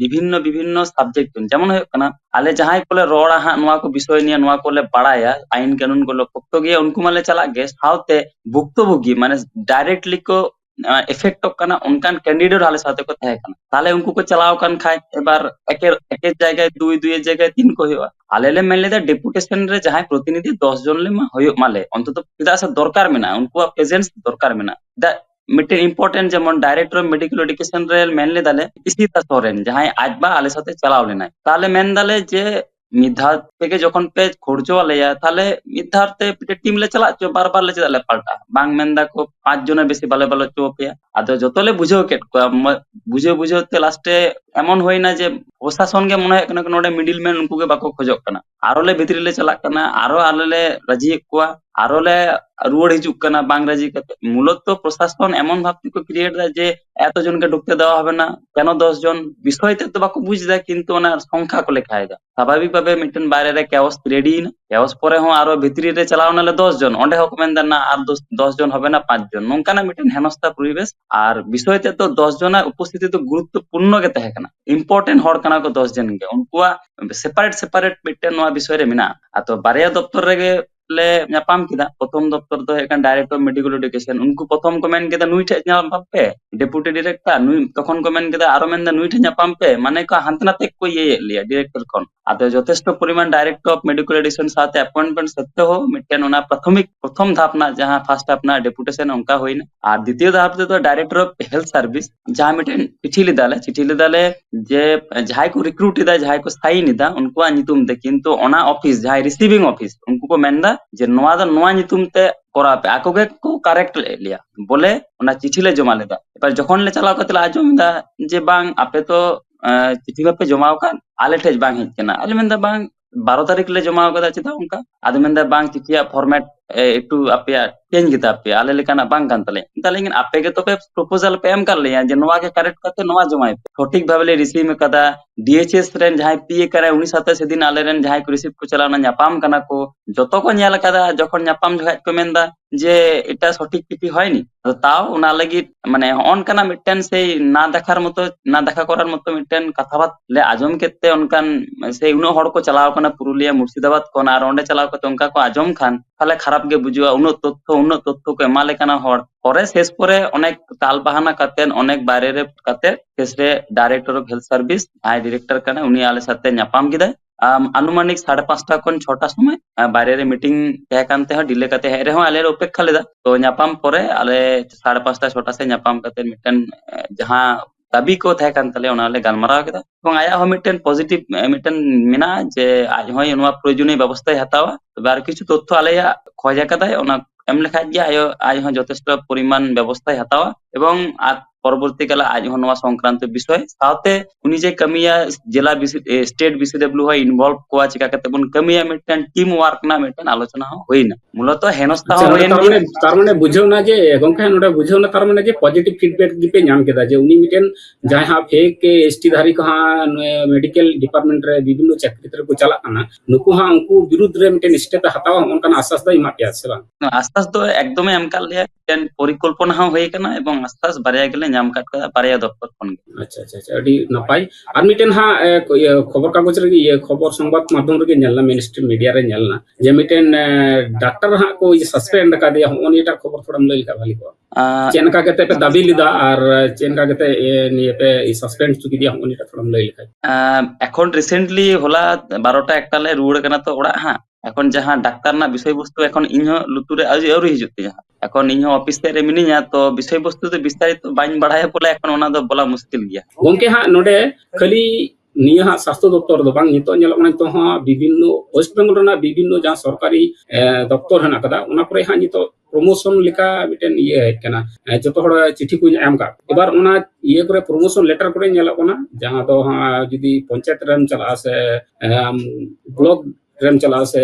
ᱵᱤᱵᱷᱤᱱᱱᱚ ᱵᱤᱵᱷᱤᱱᱱᱚ ᱥᱟᱵᱡᱮᱠᱴ ᱡᱮᱢᱚᱱ ᱦᱩᱭᱩᱜ ᱠᱟᱱᱟ ᱟᱞᱮ ᱡᱟᱦᱟᱸᱭ ᱠᱚᱞᱮ ᱨᱚᱲᱟ ᱦᱟᱸᱜ ᱱᱚᱣᱟ ᱠᱚ ᱵᱤᱥᱚᱭ ᱱᱤᱭᱮ ᱱᱚᱣᱟ ᱠᱚᱞᱮ ᱵᱟᱲᱟᱭᱟ ᱟᱹᱭᱤᱱ ᱠᱟᱹᱱᱩᱱ ᱠᱚᱞᱮ ᱯᱚᱠᱛᱚ ᱜᱮ ᱩᱱᱠᱩ ᱢᱟᱞᱮ ᱪᱟᱞᱟᱜ ᱜᱮ ᱥᱟᱶᱛᱮ ᱵᱷᱩᱠᱛᱚ ᱵᱷᱩᱜᱤ ᱢᱟᱱᱮ ᱰᱟᱭᱨᱮᱠᱴᱞᱤ ᱠᱚ ᱮᱯᱷᱮᱠᱴ ᱠᱟᱱᱟ ᱚᱱᱠᱟᱱ ᱠᱮᱱᱰᱤᱰᱮᱴ ᱟᱞᱮ ᱥᱟᱶᱛᱮ ᱠᱚ ᱛᱟᱦᱮᱸ ᱠᱟᱱᱟ ᱛᱟᱦᱞᱮ ᱩᱱᱠᱩ ᱠᱚ ᱪᱟᱞᱟᱣ ᱠᱟᱱ ᱠᱷᱟᱡ ᱮᱵᱟᱨ ᱮᱠᱮ ᱮᱠᱮ ᱡᱟᱭᱜᱟᱭ ᱫᱩᱭ ᱫᱩᱭᱮ ᱡᱟᱭᱜᱟᱭ ᱛᱤᱱ ᱠᱚ ᱦᱩᱭᱩᱜᱼᱟ ᱟᱞᱮ ᱞᱮ ᱢᱮᱱ ᱞᱮᱫᱟ ᱰᱮᱯᱩᱴᱮᱥᱚᱱ ᱨᱮ ᱡᱟᱦᱟᱸᱭ ᱯᱨᱚᱛᱤᱱᱤᱫᱷᱤ ᱫᱚᱥ ᱡᱚᱱ ᱞᱮ ᱢᱟ ᱦᱩᱭᱩᱜ ᱢᱟᱞᱮ ᱚᱱᱛᱚᱛᱚ ᱪᱮᱫᱟᱜ ᱥᱮ ᱫᱚᱨᱠᱟর ᱢᱮᱱᱟᱜᱼᱟ ᱩᱱᱠᱩᱣᱟᱜ ᱯᱨᱮᱡᱮᱱᱥ ᱫᱚᱨᱠᱟর ᱢᱮᱱᱟᱜᱼᱟ ᱪᱮᱫᱟᱜ মিটে ইম্পর্টেন্ট যেমন ডাইরেক্টর অফ মেডিকেল এডুকেশন রে মেনলে দালে ইসিতা সোরেন যাহাই আজবা আলে সাথে চালাও লেনাই তাহলে মেন দালে যে ᱢᱤᱫ ᱛᱮᱜᱮ ᱡᱚᱠᱷᱚᱱ ᱯᱮ ᱠᱷᱚᱨᱪᱚ ᱟᱞᱮᱭᱟ ᱛᱟᱦᱞᱮ ᱢᱤᱫ ᱫᱷᱟᱣ ᱛᱮ ᱢᱤᱫᱴᱮᱡ ᱴᱤᱢ ᱞᱮ ᱪᱟᱞᱟᱜ ᱦᱚᱪᱚ ᱵᱟᱨ ᱵᱟᱨ ᱞᱮ ᱪᱮᱫᱟᱜ ᱞᱮ ᱯᱟᱞᱴᱟ ᱵᱟᱝ ᱢᱮᱱᱫᱟ ᱠᱚ ᱯᱟᱸᱪ ᱡᱚᱱᱮ ᱵᱮᱥᱤ ᱵᱟᱞᱮ ᱵᱟᱞᱮ ᱦᱚᱪᱚ ᱯᱮᱭᱟ ᱟᱫᱚ ᱡᱚᱛᱚ ᱞᱮ ᱵᱩᱡᱷᱟᱹᱣ ᱠᱮᱫ ᱠᱚᱣᱟ ᱵᱩᱡᱷᱟᱹᱣ ᱵᱩᱡᱷᱟᱹᱣ ᱛᱮ ᱞᱟᱥᱴᱮ ᱮᱢᱚᱱ ᱦᱩᱭᱱᱟ ᱡᱮ ᱯᱨᱚᱥᱟᱥᱚᱱ ᱜᱮ ᱢᱚᱱᱮ ᱦᱩᱭᱩᱜ ᱠᱟᱱᱟ ᱱᱚᱰᱮ ᱢᱤᱰᱤᱞ ᱢᱮᱱ ᱩᱱᱠᱩ ᱜᱮ ᱵᱟᱠᱚ ᱠᱷᱚᱡᱚᱜ ᱠᱟᱱᱟ ᱟᱨᱚ ᱞᱮ ᱵᱷᱤᱛᱨᱤ ᱞᱮ ᱪᱟᱞᱟᱜ ᱠᱟᱱᱟ ᱟᱨᱚ ᱟᱞᱮ ᱞᱮ ᱨᱟᱹᱡᱤᱭᱮᱫ ᱠᱚᱣᱟ ᱟᱨᱚ ᱞᱮ রুয়ার হিজুক কানা বাং রাজি কাতে মূলত প্রশাসন এমন ভাবে কো ক্রিয়েট দেয় যে এতজনকে ঢুকতে দেওয়া হবে না কেন দশ জন বিষয়তে তো বাকো বুঝ দেয় কিন্তু ওনার সংখ্যা কো লেখায় দেয় স্বাভাবিক ভাবে মিটেন বাইরে রে কেওস রেডি না কেওস পরে হো আরো ভিতরি রে চালাও নালে দশ জন অন্ডে হোক মেন দেন না আর দশ- দশ জন হবে না পাঁচ জন নঙ্কানা মিটেন হেনস্তা পরিবেশ আর বিষয়তে তো দশ জনের উপস্থিতি তো গুরুত্বপূর্ণ গে তাহে কানা ইম্পর্টেন্ট হড় কানা কো দশ জন গে উনকুয়া সেপারেট সেপারেট মিটেন নোয়া বিষয় রে মিনা আতো বারিয়া দপ্তর রেগে ᱞᱮ ᱧᱟᱯᱟᱢ ᱠᱮᱫᱟ ᱯᱨᱚᱛᱷᱚᱢ ᱫᱚᱯᱛᱚᱨ ᱫᱚ ᱦᱩᱭᱩᱜ ᱠᱟᱱᱟ ᱰᱟᱭᱨᱮᱠᱴᱚᱨ ᱢᱮᱰᱤᱠᱮᱞ ᱮᱰᱩᱠᱮᱥᱚᱱ ᱩᱱᱠᱩ ᱯᱨᱚᱛᱷᱚᱢ ᱠᱚ ᱢᱮᱱ ᱠᱮᱫᱟ ᱱᱩᱭ ᱴᱷᱮᱡ ᱧᱟᱯᱟᱢ ᱯᱮ ᱰᱮᱯᱩᱴᱤ ᱰᱤᱨᱮᱠᱴᱚᱨ ᱱᱩᱭ ᱛᱚᱠᱷᱚᱱ ᱠᱚ ᱢᱮᱱ ᱠᱮᱫᱟ ᱟᱨᱚ ᱢᱮᱱᱫᱟ ᱱᱩᱭ ᱴᱷᱮᱡ ᱧᱟᱯᱟᱢ ᱯᱮ ᱢᱟᱱᱮ ᱠᱚ ᱦᱟᱱᱛᱮ ᱱᱟᱛᱮ ᱠᱚ ᱤᱭᱟᱹᱭᱮᱫ ᱞᱮᱭᱟ ᱰᱤᱨᱮᱠᱴᱚᱨ ᱠᱷᱚᱱ ᱟᱫᱚ ᱡᱚᱛᱷᱮᱥᱴᱚ ᱯᱚᱨᱤᱢᱟᱱ ᱰᱟᱭᱨᱮᱠᱴᱚᱨ ᱚᱯ ᱢᱮᱰᱤᱠᱮᱞ ᱮᱰᱩᱠᱮᱥᱚᱱ ᱥᱟᱶᱛᱮ ᱮᱯᱚᱭᱮᱱᱴᱢᱮᱱᱴ ᱥᱚᱛত্বেও ᱢᱤᱫᱴᱮᱱ ᱚᱱᱟ ᱯᱨᱟᱛᱷᱚᱢᱤᱠ ᱯᱨᱚᱛᱷᱚᱢ ধাপ ᱨᱮᱱᱟᱜ ᱡᱟᱦᱟᱸ ᱯᱷᱟᱥᱴ ᱦᱟᱯ ᱨᱮᱱᱟᱜ ᱰᱮᱯᱩᱴᱮᱥᱚᱱ ᱚᱱᱠᱟ ᱦᱩᱭᱱᱟ ᱟᱨ ᱫᱤᱛᱤᱭᱚ ধাপ ᱛᱮᱫᱚ ᱰᱟᱭᱨᱮᱠᱴᱚᱨ ᱚᱯ ᱦᱮᱞᱛᱷ ᱥᱟᱨᱵᱷᱤᱥ ᱡᱟᱦᱟᱸ ᱢᱤᱫᱴᱮᱱ ᱪᱤᱴᱷᱤ ᱞᱮᱫᱟᱞᱮ ᱪᱤᱴᱷᱤ ᱞᱮᱫᱟᱞᱮ ᱡᱮ ᱡᱟᱦᱟᱸᱭ ᱠᱚ ᱨᱤᱠᱨᱩᱴ ᱮᱫᱟ ᱡᱟᱦᱟᱸᱭ ᱠᱚ ᱥᱟᱭᱤᱱ ᱮᱫᱟ ᱩᱱᱠᱩᱣᱟᱜ ᱧᱩᱛᱩᱢ ᱛᱮ ᱠᱤᱱᱛᱩ ᱚᱱᱟ ᱚᱯᱷᱤᱥ ᱡᱟᱦᱟᱸᱭ ᱨᱤᱥᱤᱵᱷᱤᱝ ᱚᱯᱷᱤᱥ ᱩᱱᱠᱩ ᱠᱚ ᱢᱮᱱᱫᱟ ᱡᱮ ᱱᱚᱣᱟ ᱫᱚ ᱱᱚᱣᱟ ᱧᱩᱛᱩᱢ ᱛᱮ ᱠᱚᱨᱟᱣ ᱯᱮ ᱟᱠᱚ ᱜᱮᱠᱚ ᱠᱟᱨᱮᱠᱴ ᱞᱮᱫ ᱞᱮᱭᱟ ᱵᱚᱞᱮ ᱚᱱᱟ ᱪᱤᱴᱷᱤ ᱞᱮ ᱡᱚᱢᱟ ᱞᱮᱫᱟ ᱮᱵᱟᱨ ᱡᱚᱠᱷᱚᱱ ᱞᱮ ᱪᱟᱞᱟᱣ ᱠᱟᱛᱮ ᱞᱮ ᱟᱸᱡᱚᱢ ᱮᱫᱟ ᱡᱮ ᱵᱟᱝ ᱟᱯᱮ ᱛᱚ ᱪᱤᱴᱷᱤ ᱵᱟᱯᱮ ᱡᱚᱢᱟᱣ ᱟᱠᱟᱫ ᱟᱞᱮ ᱴᱷᱮᱡ ᱵᱟᱝ ᱦᱮᱡ ᱟᱠᱟᱱᱟ ᱟᱞᱮ ᱢᱮᱱᱫᱟ ᱵᱟᱝ ᱵᱟᱨᱚ ᱛᱟᱹᱨᱤᱠᱷ ᱞᱮ ᱡᱚᱢᱟ ᱟᱠᱟᱫᱟ ᱪᱮᱫᱟᱜ ᱚᱱᱠᱟ ᱟᱫᱚ ᱢᱮᱱᱫᱟ ᱵᱟᱝ ᱪᱤᱴᱷᱤᱭᱟᱜ ᱯᱷᱚᱨᱢᱮᱴ একটু apa চেঞ্জ change আপে, আলে ya alele kana bang তালে tale আপে গে তোকে প্রপোজাল পে এম কারলে যে kar le ya je noa ke সঠিক ভাবে লে রিসিভ মে কাদা ডিএইচএস রেন যাই পিএ করে উনি সাথে সেদিন আলে রেন যাই রিসিভ কো চালানা নাপাম কানা কো। যত কো নিয়াল কাদা যখন নাপাম জহাত কো মেনদা যে এটা সঠিক পিপি হয়নি তাও ওনা লাগি মানে অন কানা মিটেন সেই না দেখার মতো, না দেখা করার মতো মিটেন কথা বাত লে আজম কেতে অনকান সেই উনো হড় কো চালাও কানা পুরুলিয়া, মুর্শিদাবাদ কোন আর অন্ডে চালাও কো তোমকা কো আজম খান। তাহলে খারাপ ᱟᱯᱜᱮ ᱵᱩᱡᱷᱟᱹᱣᱟ ᱩᱱᱟᱹᱜ ᱛᱚᱛᱛᱷᱚ ᱩᱱᱟᱹᱜ ᱛᱚᱛᱛᱷᱚ ᱠᱚ ᱮᱢᱟᱞᱮ ᱠᱟᱱᱟ ᱦᱚᱲ ᱯᱚᱨᱮ ᱥᱮᱥ ᱯᱚᱨᱮ ᱚᱱᱮᱠ ᱛᱟᱞ ᱵᱟᱦᱟᱱᱟ ᱠᱟᱛᱮᱫ ᱚᱱᱮᱠ ᱵᱟᱭᱨᱮ ᱨᱮ ᱠᱟᱛᱮᱫ ᱥᱮᱥ ᱨᱮ ᱰᱟᱭᱨᱮᱠᱴᱚᱨ ᱚᱯᱷ ᱦᱮᱞᱛᱷ ᱥᱟᱨᱵᱷᱤᱥ ᱡᱟᱦᱟᱸᱭ ᱰᱤᱨᱮᱠᱴᱚᱨ ᱠᱟᱱᱟᱭ ᱩᱱᱤ ᱟᱞᱮ ᱥᱟᱛᱮ ᱧᱟᱯᱟᱢ ᱠᱮᱫᱟᱭ আনুমানিক সাড়ে পাঁচটা কোন ছটা সময় বাইরে রে মিটিং ᱛᱟᱦᱮᱸ ᱠᱟᱱ ᱛᱮᱦᱚᱸ ᱰᱤᱞᱮ ᱠᱟᱛᱮ ᱦᱮᱡ ᱨᱮᱦᱚᱸ ᱟᱞᱮ ᱚᱯᱮᱠᱷᱟ ᱞᱮᱫᱟ ᱛᱚ ᱧᱟᱯᱟᱢ ᱯᱚᱨᱮ ᱟᱞᱮ ᱥᱟᱲᱮ ᱯᱟᱸᱪটা ᱪᱷᱚᱴᱟ ᱥᱮ ᱧᱟᱯᱟᱢ ᱠᱟᱛᱮ ᱢᱤᱫᱴᱮᱱ ᱡᱟᱦᱟᱸ ᱫᱟᱵᱤ ᱠᱚ ᱛᱟᱦᱮᱸ ᱠᱟᱱ ᱛᱟᱞᱮᱭᱟ ᱚᱱᱟᱞᱮ ᱜᱟᱞᱢᱟᱨᱟᱣ ᱠᱮᱫᱟ ᱮᱵᱚᱝ ᱟᱭᱟᱜ ᱦᱚᱸ ᱢᱤᱫᱴᱮᱱ ᱯᱚᱡᱤᱴᱤᱵᱷ ᱢᱤᱫᱴᱮᱱ ᱢᱮᱱᱟᱜᱼᱟ ᱡᱮ ᱟᱡ ᱦᱚᱸᱭ ᱱᱚᱣᱟ ᱯᱨᱚᱭᱳᱡᱚᱱᱤᱭ ᱵᱮᱵᱚᱥᱛᱷᱟᱭ ᱦᱟᱛᱟᱣᱟ ᱛᱚᱵᱮ ᱟᱨ ᱠᱤᱪᱷᱩ ᱛᱚᱛᱛᱷᱚ ᱟᱞᱮᱭᱟᱜ ᱠᱷᱚᱡ ᱟᱠᱟᱫᱟᱭ ᱚᱱᱟ ᱮᱢ ᱞᱮᱠᱷᱟᱡ ᱜᱮ ᱟᱡ ᱦᱚᱸ ᱡᱚᱛᱷᱮᱥᱴᱚ ᱯᱚᱨᱤᱢᱟᱱ ᱵᱮᱵᱚᱥᱛᱷᱟᱭ ᱦᱟᱛᱟᱣᱟ ᱮᱵᱚᱝ পরবর্তীকালে আইনহনুমা সংক্রান্ত বিষয়। সাথে উনি যে কামিয়া জেলা স্টেট বিসিডব্লিউ হয় ইনভলভ কোয়া চিকা কাতে বন কামিয়া ᱢᱤᱫᱴᱟᱱ টিম ওয়ার্ক না ᱢᱤᱫᱴᱟᱱ আলোচনা হই না। মূলত ᱦᱮᱱᱚᱥᱛᱟ হই না তার মানে, মানে বুঝাও না যে গঙ্কা নোটা বুঝাও না তার মানে যে পজিটিভ ফিডব্যাক গিপে নাম কেদা যে উনি মিটেন যাই হা ফেক এসটি ধারী কহা মেডিকেল ডিপার্টমেন্ট রে বিভিন্ন চাকরি তরে কো চালা কানা নুকু হা উনকু বিরুদ্ধ রে মিটেন স্টেপ হাতাও অনকান আশ্বাস দাই মাপিয়া সেবা আশ্বাস তো একদমই আমকাল লিয়া পরিকল্পনা হয়ে কানা এবং আশ্বাস বাড়িয়া গেলেন ᱧᱟᱢ ᱠᱟᱫ ᱠᱚᱣᱟ ᱵᱟᱨᱭᱟ ᱫᱚᱯᱛᱚᱨ ᱠᱷᱚᱱ ᱜᱮ ᱟᱪᱪᱷᱟ ᱟᱪᱪᱷᱟ ᱟᱹᱰᱤ ᱱᱟᱯᱟᱭ ᱟᱨ ᱢᱤᱫᱴᱮᱱ ᱦᱟᱸᱜ ᱤᱭᱟᱹ ᱠᱷᱚᱵᱚᱨ ᱠᱟᱜᱚᱡᱽ ᱨᱮᱜᱮ ᱤᱭᱟᱹ ᱠᱷᱚᱵᱚᱨ ᱥᱚᱝᱵᱟᱫ ᱢᱟᱫᱽᱫᱷᱚᱢ ᱨᱮᱜᱮ ᱧᱮᱞ ᱞᱮᱱᱟ ᱢᱤᱱᱤᱥᱴᱨᱤ ᱢᱤᱰᱤᱭᱟ ᱨᱮ ᱧᱮᱞᱱᱟ ᱡᱮ ᱢᱤᱫᱴᱮᱱ ᱰᱟᱠᱛᱟᱨ ᱦᱟᱸᱜ ᱠᱚ ᱥᱟᱥᱯᱮᱱᱰ ᱟᱠᱟᱫᱮᱭᱟ ᱦᱚᱸᱜᱼᱚ ᱱᱤᱭᱟᱹᱴᱟᱜ ᱠᱷᱚᱵᱚᱨ ᱛᱷᱚᱲᱟᱢ ᱞᱟᱹᱭ ᱞᱮᱠᱷᱟᱱ ᱵᱷᱟᱹᱞᱤ ᱠᱚᱜᱼᱟ ᱪᱮᱫ ᱞᱮᱠᱟ ᱠᱟᱛᱮ ᱯᱮ ᱫᱟᱹᱵᱤ ᱞᱮᱫᱟ ᱟᱨ ᱪᱮᱫ ᱞᱮᱠᱟ ᱠᱟᱛᱮ ᱱᱤᱭᱟᱹ ᱯᱮ পে সাসপেন্ড চুকি দিয়া উনি ᱛᱷᱚᱲᱟᱢ ᱞᱟᱹᱭ ᱞᱮᱠᱷᱟᱱ ᱮᱠᱷᱚᱱ ᱨᱤᱥᱮᱱᱴᱞᱤ ᱦᱚᱞᱟ ᱵᱟᱨᱚᱴᱟ ᱮᱠᱴᱟ ᱞᱮ ᱨᱩᱣᱟᱹᱲ ᱠᱟᱱᱟ ᱛᱚ ᱚᱲᱟᱜ ᱦᱟᱸᱜ ᱮᱠᱷᱚᱱ ᱡᱟᱦᱟᱸ ᱰᱟᱠᱛᱟᱨ ᱨᱮᱱᱟᱜ ᱵᱤᱥᱚᱭ ᱵᱚᱥᱛᱩ ᱮᱠᱷᱚᱱ ᱤᱧ ᱦᱚᱸ ᱞᱩᱛᱩᱨ ᱨᱮ ᱟᱹᱣᱨᱤ ᱦᱤᱡᱩᱜ ᱛᱤᱧᱟ ᱮᱠᱷᱚᱱ ᱤᱧ ᱦᱚᱸ ᱚᱯᱷᱤᱥ ᱥᱮᱫ ᱨᱮ ᱢᱤᱱᱟᱹᱧᱟ ᱛᱚ ᱵᱤᱥᱚᱭ ᱵᱚᱥᱛᱩ ᱫᱚ ᱵᱤᱥᱛᱟᱨᱤᱛᱚ ᱵᱟᱹᱧ ᱵᱟᱲᱟᱭᱟ ᱵᱚᱞᱮ ᱮᱠᱷᱚᱱ ᱚᱱᱟ ᱫᱚ ᱵᱚᱞᱟ ᱢᱩᱥᱠᱤᱞ ᱜᱮᱭᱟ ᱜᱚᱝᱠᱮ ᱦᱟᱸᱜ ᱱᱚᱰᱮ ᱠᱷᱟᱹᱞᱤ ᱱᱤᱭᱟᱹ ᱦᱟᱸᱜ ᱥᱟᱥᱛᱷᱚ ᱫᱚᱯᱛᱚᱨ ᱫᱚ ᱵᱟᱝ ᱱᱤᱛᱚᱜ ᱧᱮᱞᱚᱜ ᱠᱟᱱᱟ ᱱᱤᱛᱚᱜ ᱦᱚᱸ ᱵᱤᱵᱷᱤᱱᱱᱚ ᱳᱭᱮᱥᱴ ᱵᱮᱝᱜᱚᱞ ᱨᱮᱱᱟᱜ ᱵᱤᱵᱷᱤᱱᱱᱚ ᱡᱟᱦᱟᱸ ᱥᱚᱨᱠᱟᱨᱤ ᱫᱚᱯᱛᱚᱨ ᱦᱮᱱᱟᱜ ᱟᱠᱟᱫᱟ ᱚᱱᱟ ᱠᱚᱨᱮ ᱦᱟᱸᱜ ᱱᱤᱛᱚᱜ প্রমোশন লেখা মিটেন ইয়ে কেনা যত হড় চিঠি কুইন এম কা এবার ওনা ইয়ে করে প্রমোশন লেটার করে নেলা কোনা যাহা তো যদি পঞ্চায়েত রেম চালা সে ব্লক ᱨᱮᱢ ᱪᱟᱞᱟᱜᱼᱟ ᱥᱮ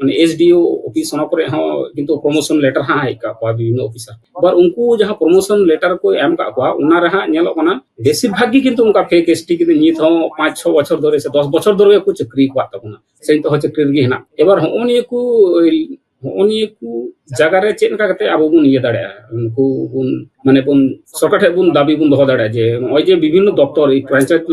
মানে এসডিও অফিস অনা করে হ্যাঁ কিন্তু প্রমোশন লেটার হ্যাঁ হাই কাপ বিভিন্ন অফিসার বার উনকু যাহা প্রমোশন লেটার কো এম কা কোয়া উনা রহা নেলো কোনা বেশির ভাগ কিন্তু উনকা ফেক এসটি কিন্তু নিত হো 5 6 বছর ধরে সে 10 বছর ধরে কো চাকরি কোয়া তখন সেই তো চাকরি গে না এবার হনি কো হনি কো জায়গারে চেন কা কতে আবু বুন ইয়ে দাঁড়া উনকু উন মানে বুন সরকার ঠে বুন দাবি বুন দহ দাঁড়া যে ওই যে বিভিন্ন দপ্তর এই পঞ্চায়েত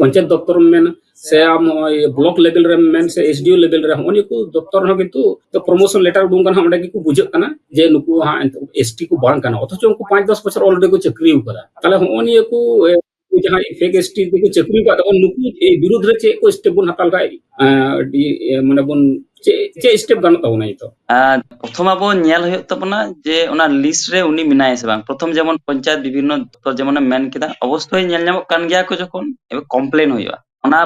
পঞ্চায়েত দপ্তর মেন ᱥᱮ ᱟᱢ ᱱᱚᱜᱼᱚᱭ ᱵᱞᱚᱠ ᱞᱮᱵᱮᱞ ᱨᱮᱢ ᱢᱮᱱ ᱥᱮ ᱮᱥᱰᱤᱭᱳ ᱞᱮᱵᱮᱞ ᱨᱮ ᱦᱚᱸᱜᱼᱚ ᱱᱤᱭᱟᱹ ᱫᱚᱯᱛᱚᱨ ᱦᱚᱸ ᱠᱤᱱᱛᱩ ᱯᱨᱚᱢᱳᱥᱚᱱ ᱞᱮᱴᱟᱨ ᱩᱰᱩᱝ ᱠᱟᱱᱟ ᱚᱸᱰᱮ ᱜᱮᱠᱚ ᱵᱩᱡᱷᱟᱹᱜ ᱠᱟᱱᱟ ᱡᱮ ᱱᱩᱠᱩ ᱦᱟᱸᱜ ᱮᱥᱴᱤ ᱠᱚ ᱵᱟᱝ ᱠᱟᱱᱟ ᱚᱛᱷᱚᱪᱚ ᱩᱱᱠᱩ ᱯᱟᱸᱪ ᱫᱚᱥ ᱵᱚᱪᱷᱚᱨ ᱚᱞᱨᱮᱰᱤ ᱠᱚ ᱪᱟᱹᱠᱨᱤ ᱟᱠᱟᱫᱟ ᱛᱟᱦᱞᱮ ᱦᱚᱸᱜᱼᱚ ᱱᱤᱭᱟᱹ ᱠᱚ ᱡᱟᱦᱟᱸᱭ ᱯᱷᱮᱠ এসটি ᱛᱮᱠᱚ চাকরি ᱟᱠᱟᱫ ᱛᱟᱵᱚᱱ ᱱᱩᱠᱩ এই বিরুদ্ধ ᱨᱮ ᱪᱮᱫ ᱠᱚ ᱥᱴᱮᱯ ᱵᱚᱱ ᱦᱟᱛᱟᱣ ᱞᱮᱠᱷᱟᱡ ᱢᱟᱱᱮ ᱵᱚᱱ ᱪᱮᱫ ᱥᱴᱮᱯ ᱜᱟᱱᱚᱜ ᱛᱟᱵᱚᱱᱟ ᱱᱤᱛᱚᱜ প্রথম আবো ᱧᱮᱞ ᱦᱩᱭᱩᱜ ᱛᱟᱵᱚᱱᱟ ᱡᱮ ᱚᱱᱟ ᱞᱤᱥᱴ ᱨᱮ উনি ᱢᱮᱱᱟᱭᱟ ᱥᱮ ᱵᱟᱝ ᱯᱨᱚᱛᱷᱚᱢ ᱡᱮᱢᱚᱱ ᱯᱚᱧচায়েত বিভিন্ন ᱡᱮᱢᱚᱱᱮ ᱢᱮᱱ ᱠᱮᱫᱟ অবশ্যই ᱧᱮᱞ ᱧᱟᱢᱚᱜ ᱠᱟᱱ ᱜᱮᱭᱟ ᱠᱚ ᱡᱚᱠᱷᱚᱱ ᱠᱚᱢᱯᱞᱮন ᱦᱩᱭᱩᱜᱼᱟ ᱚᱱᱟ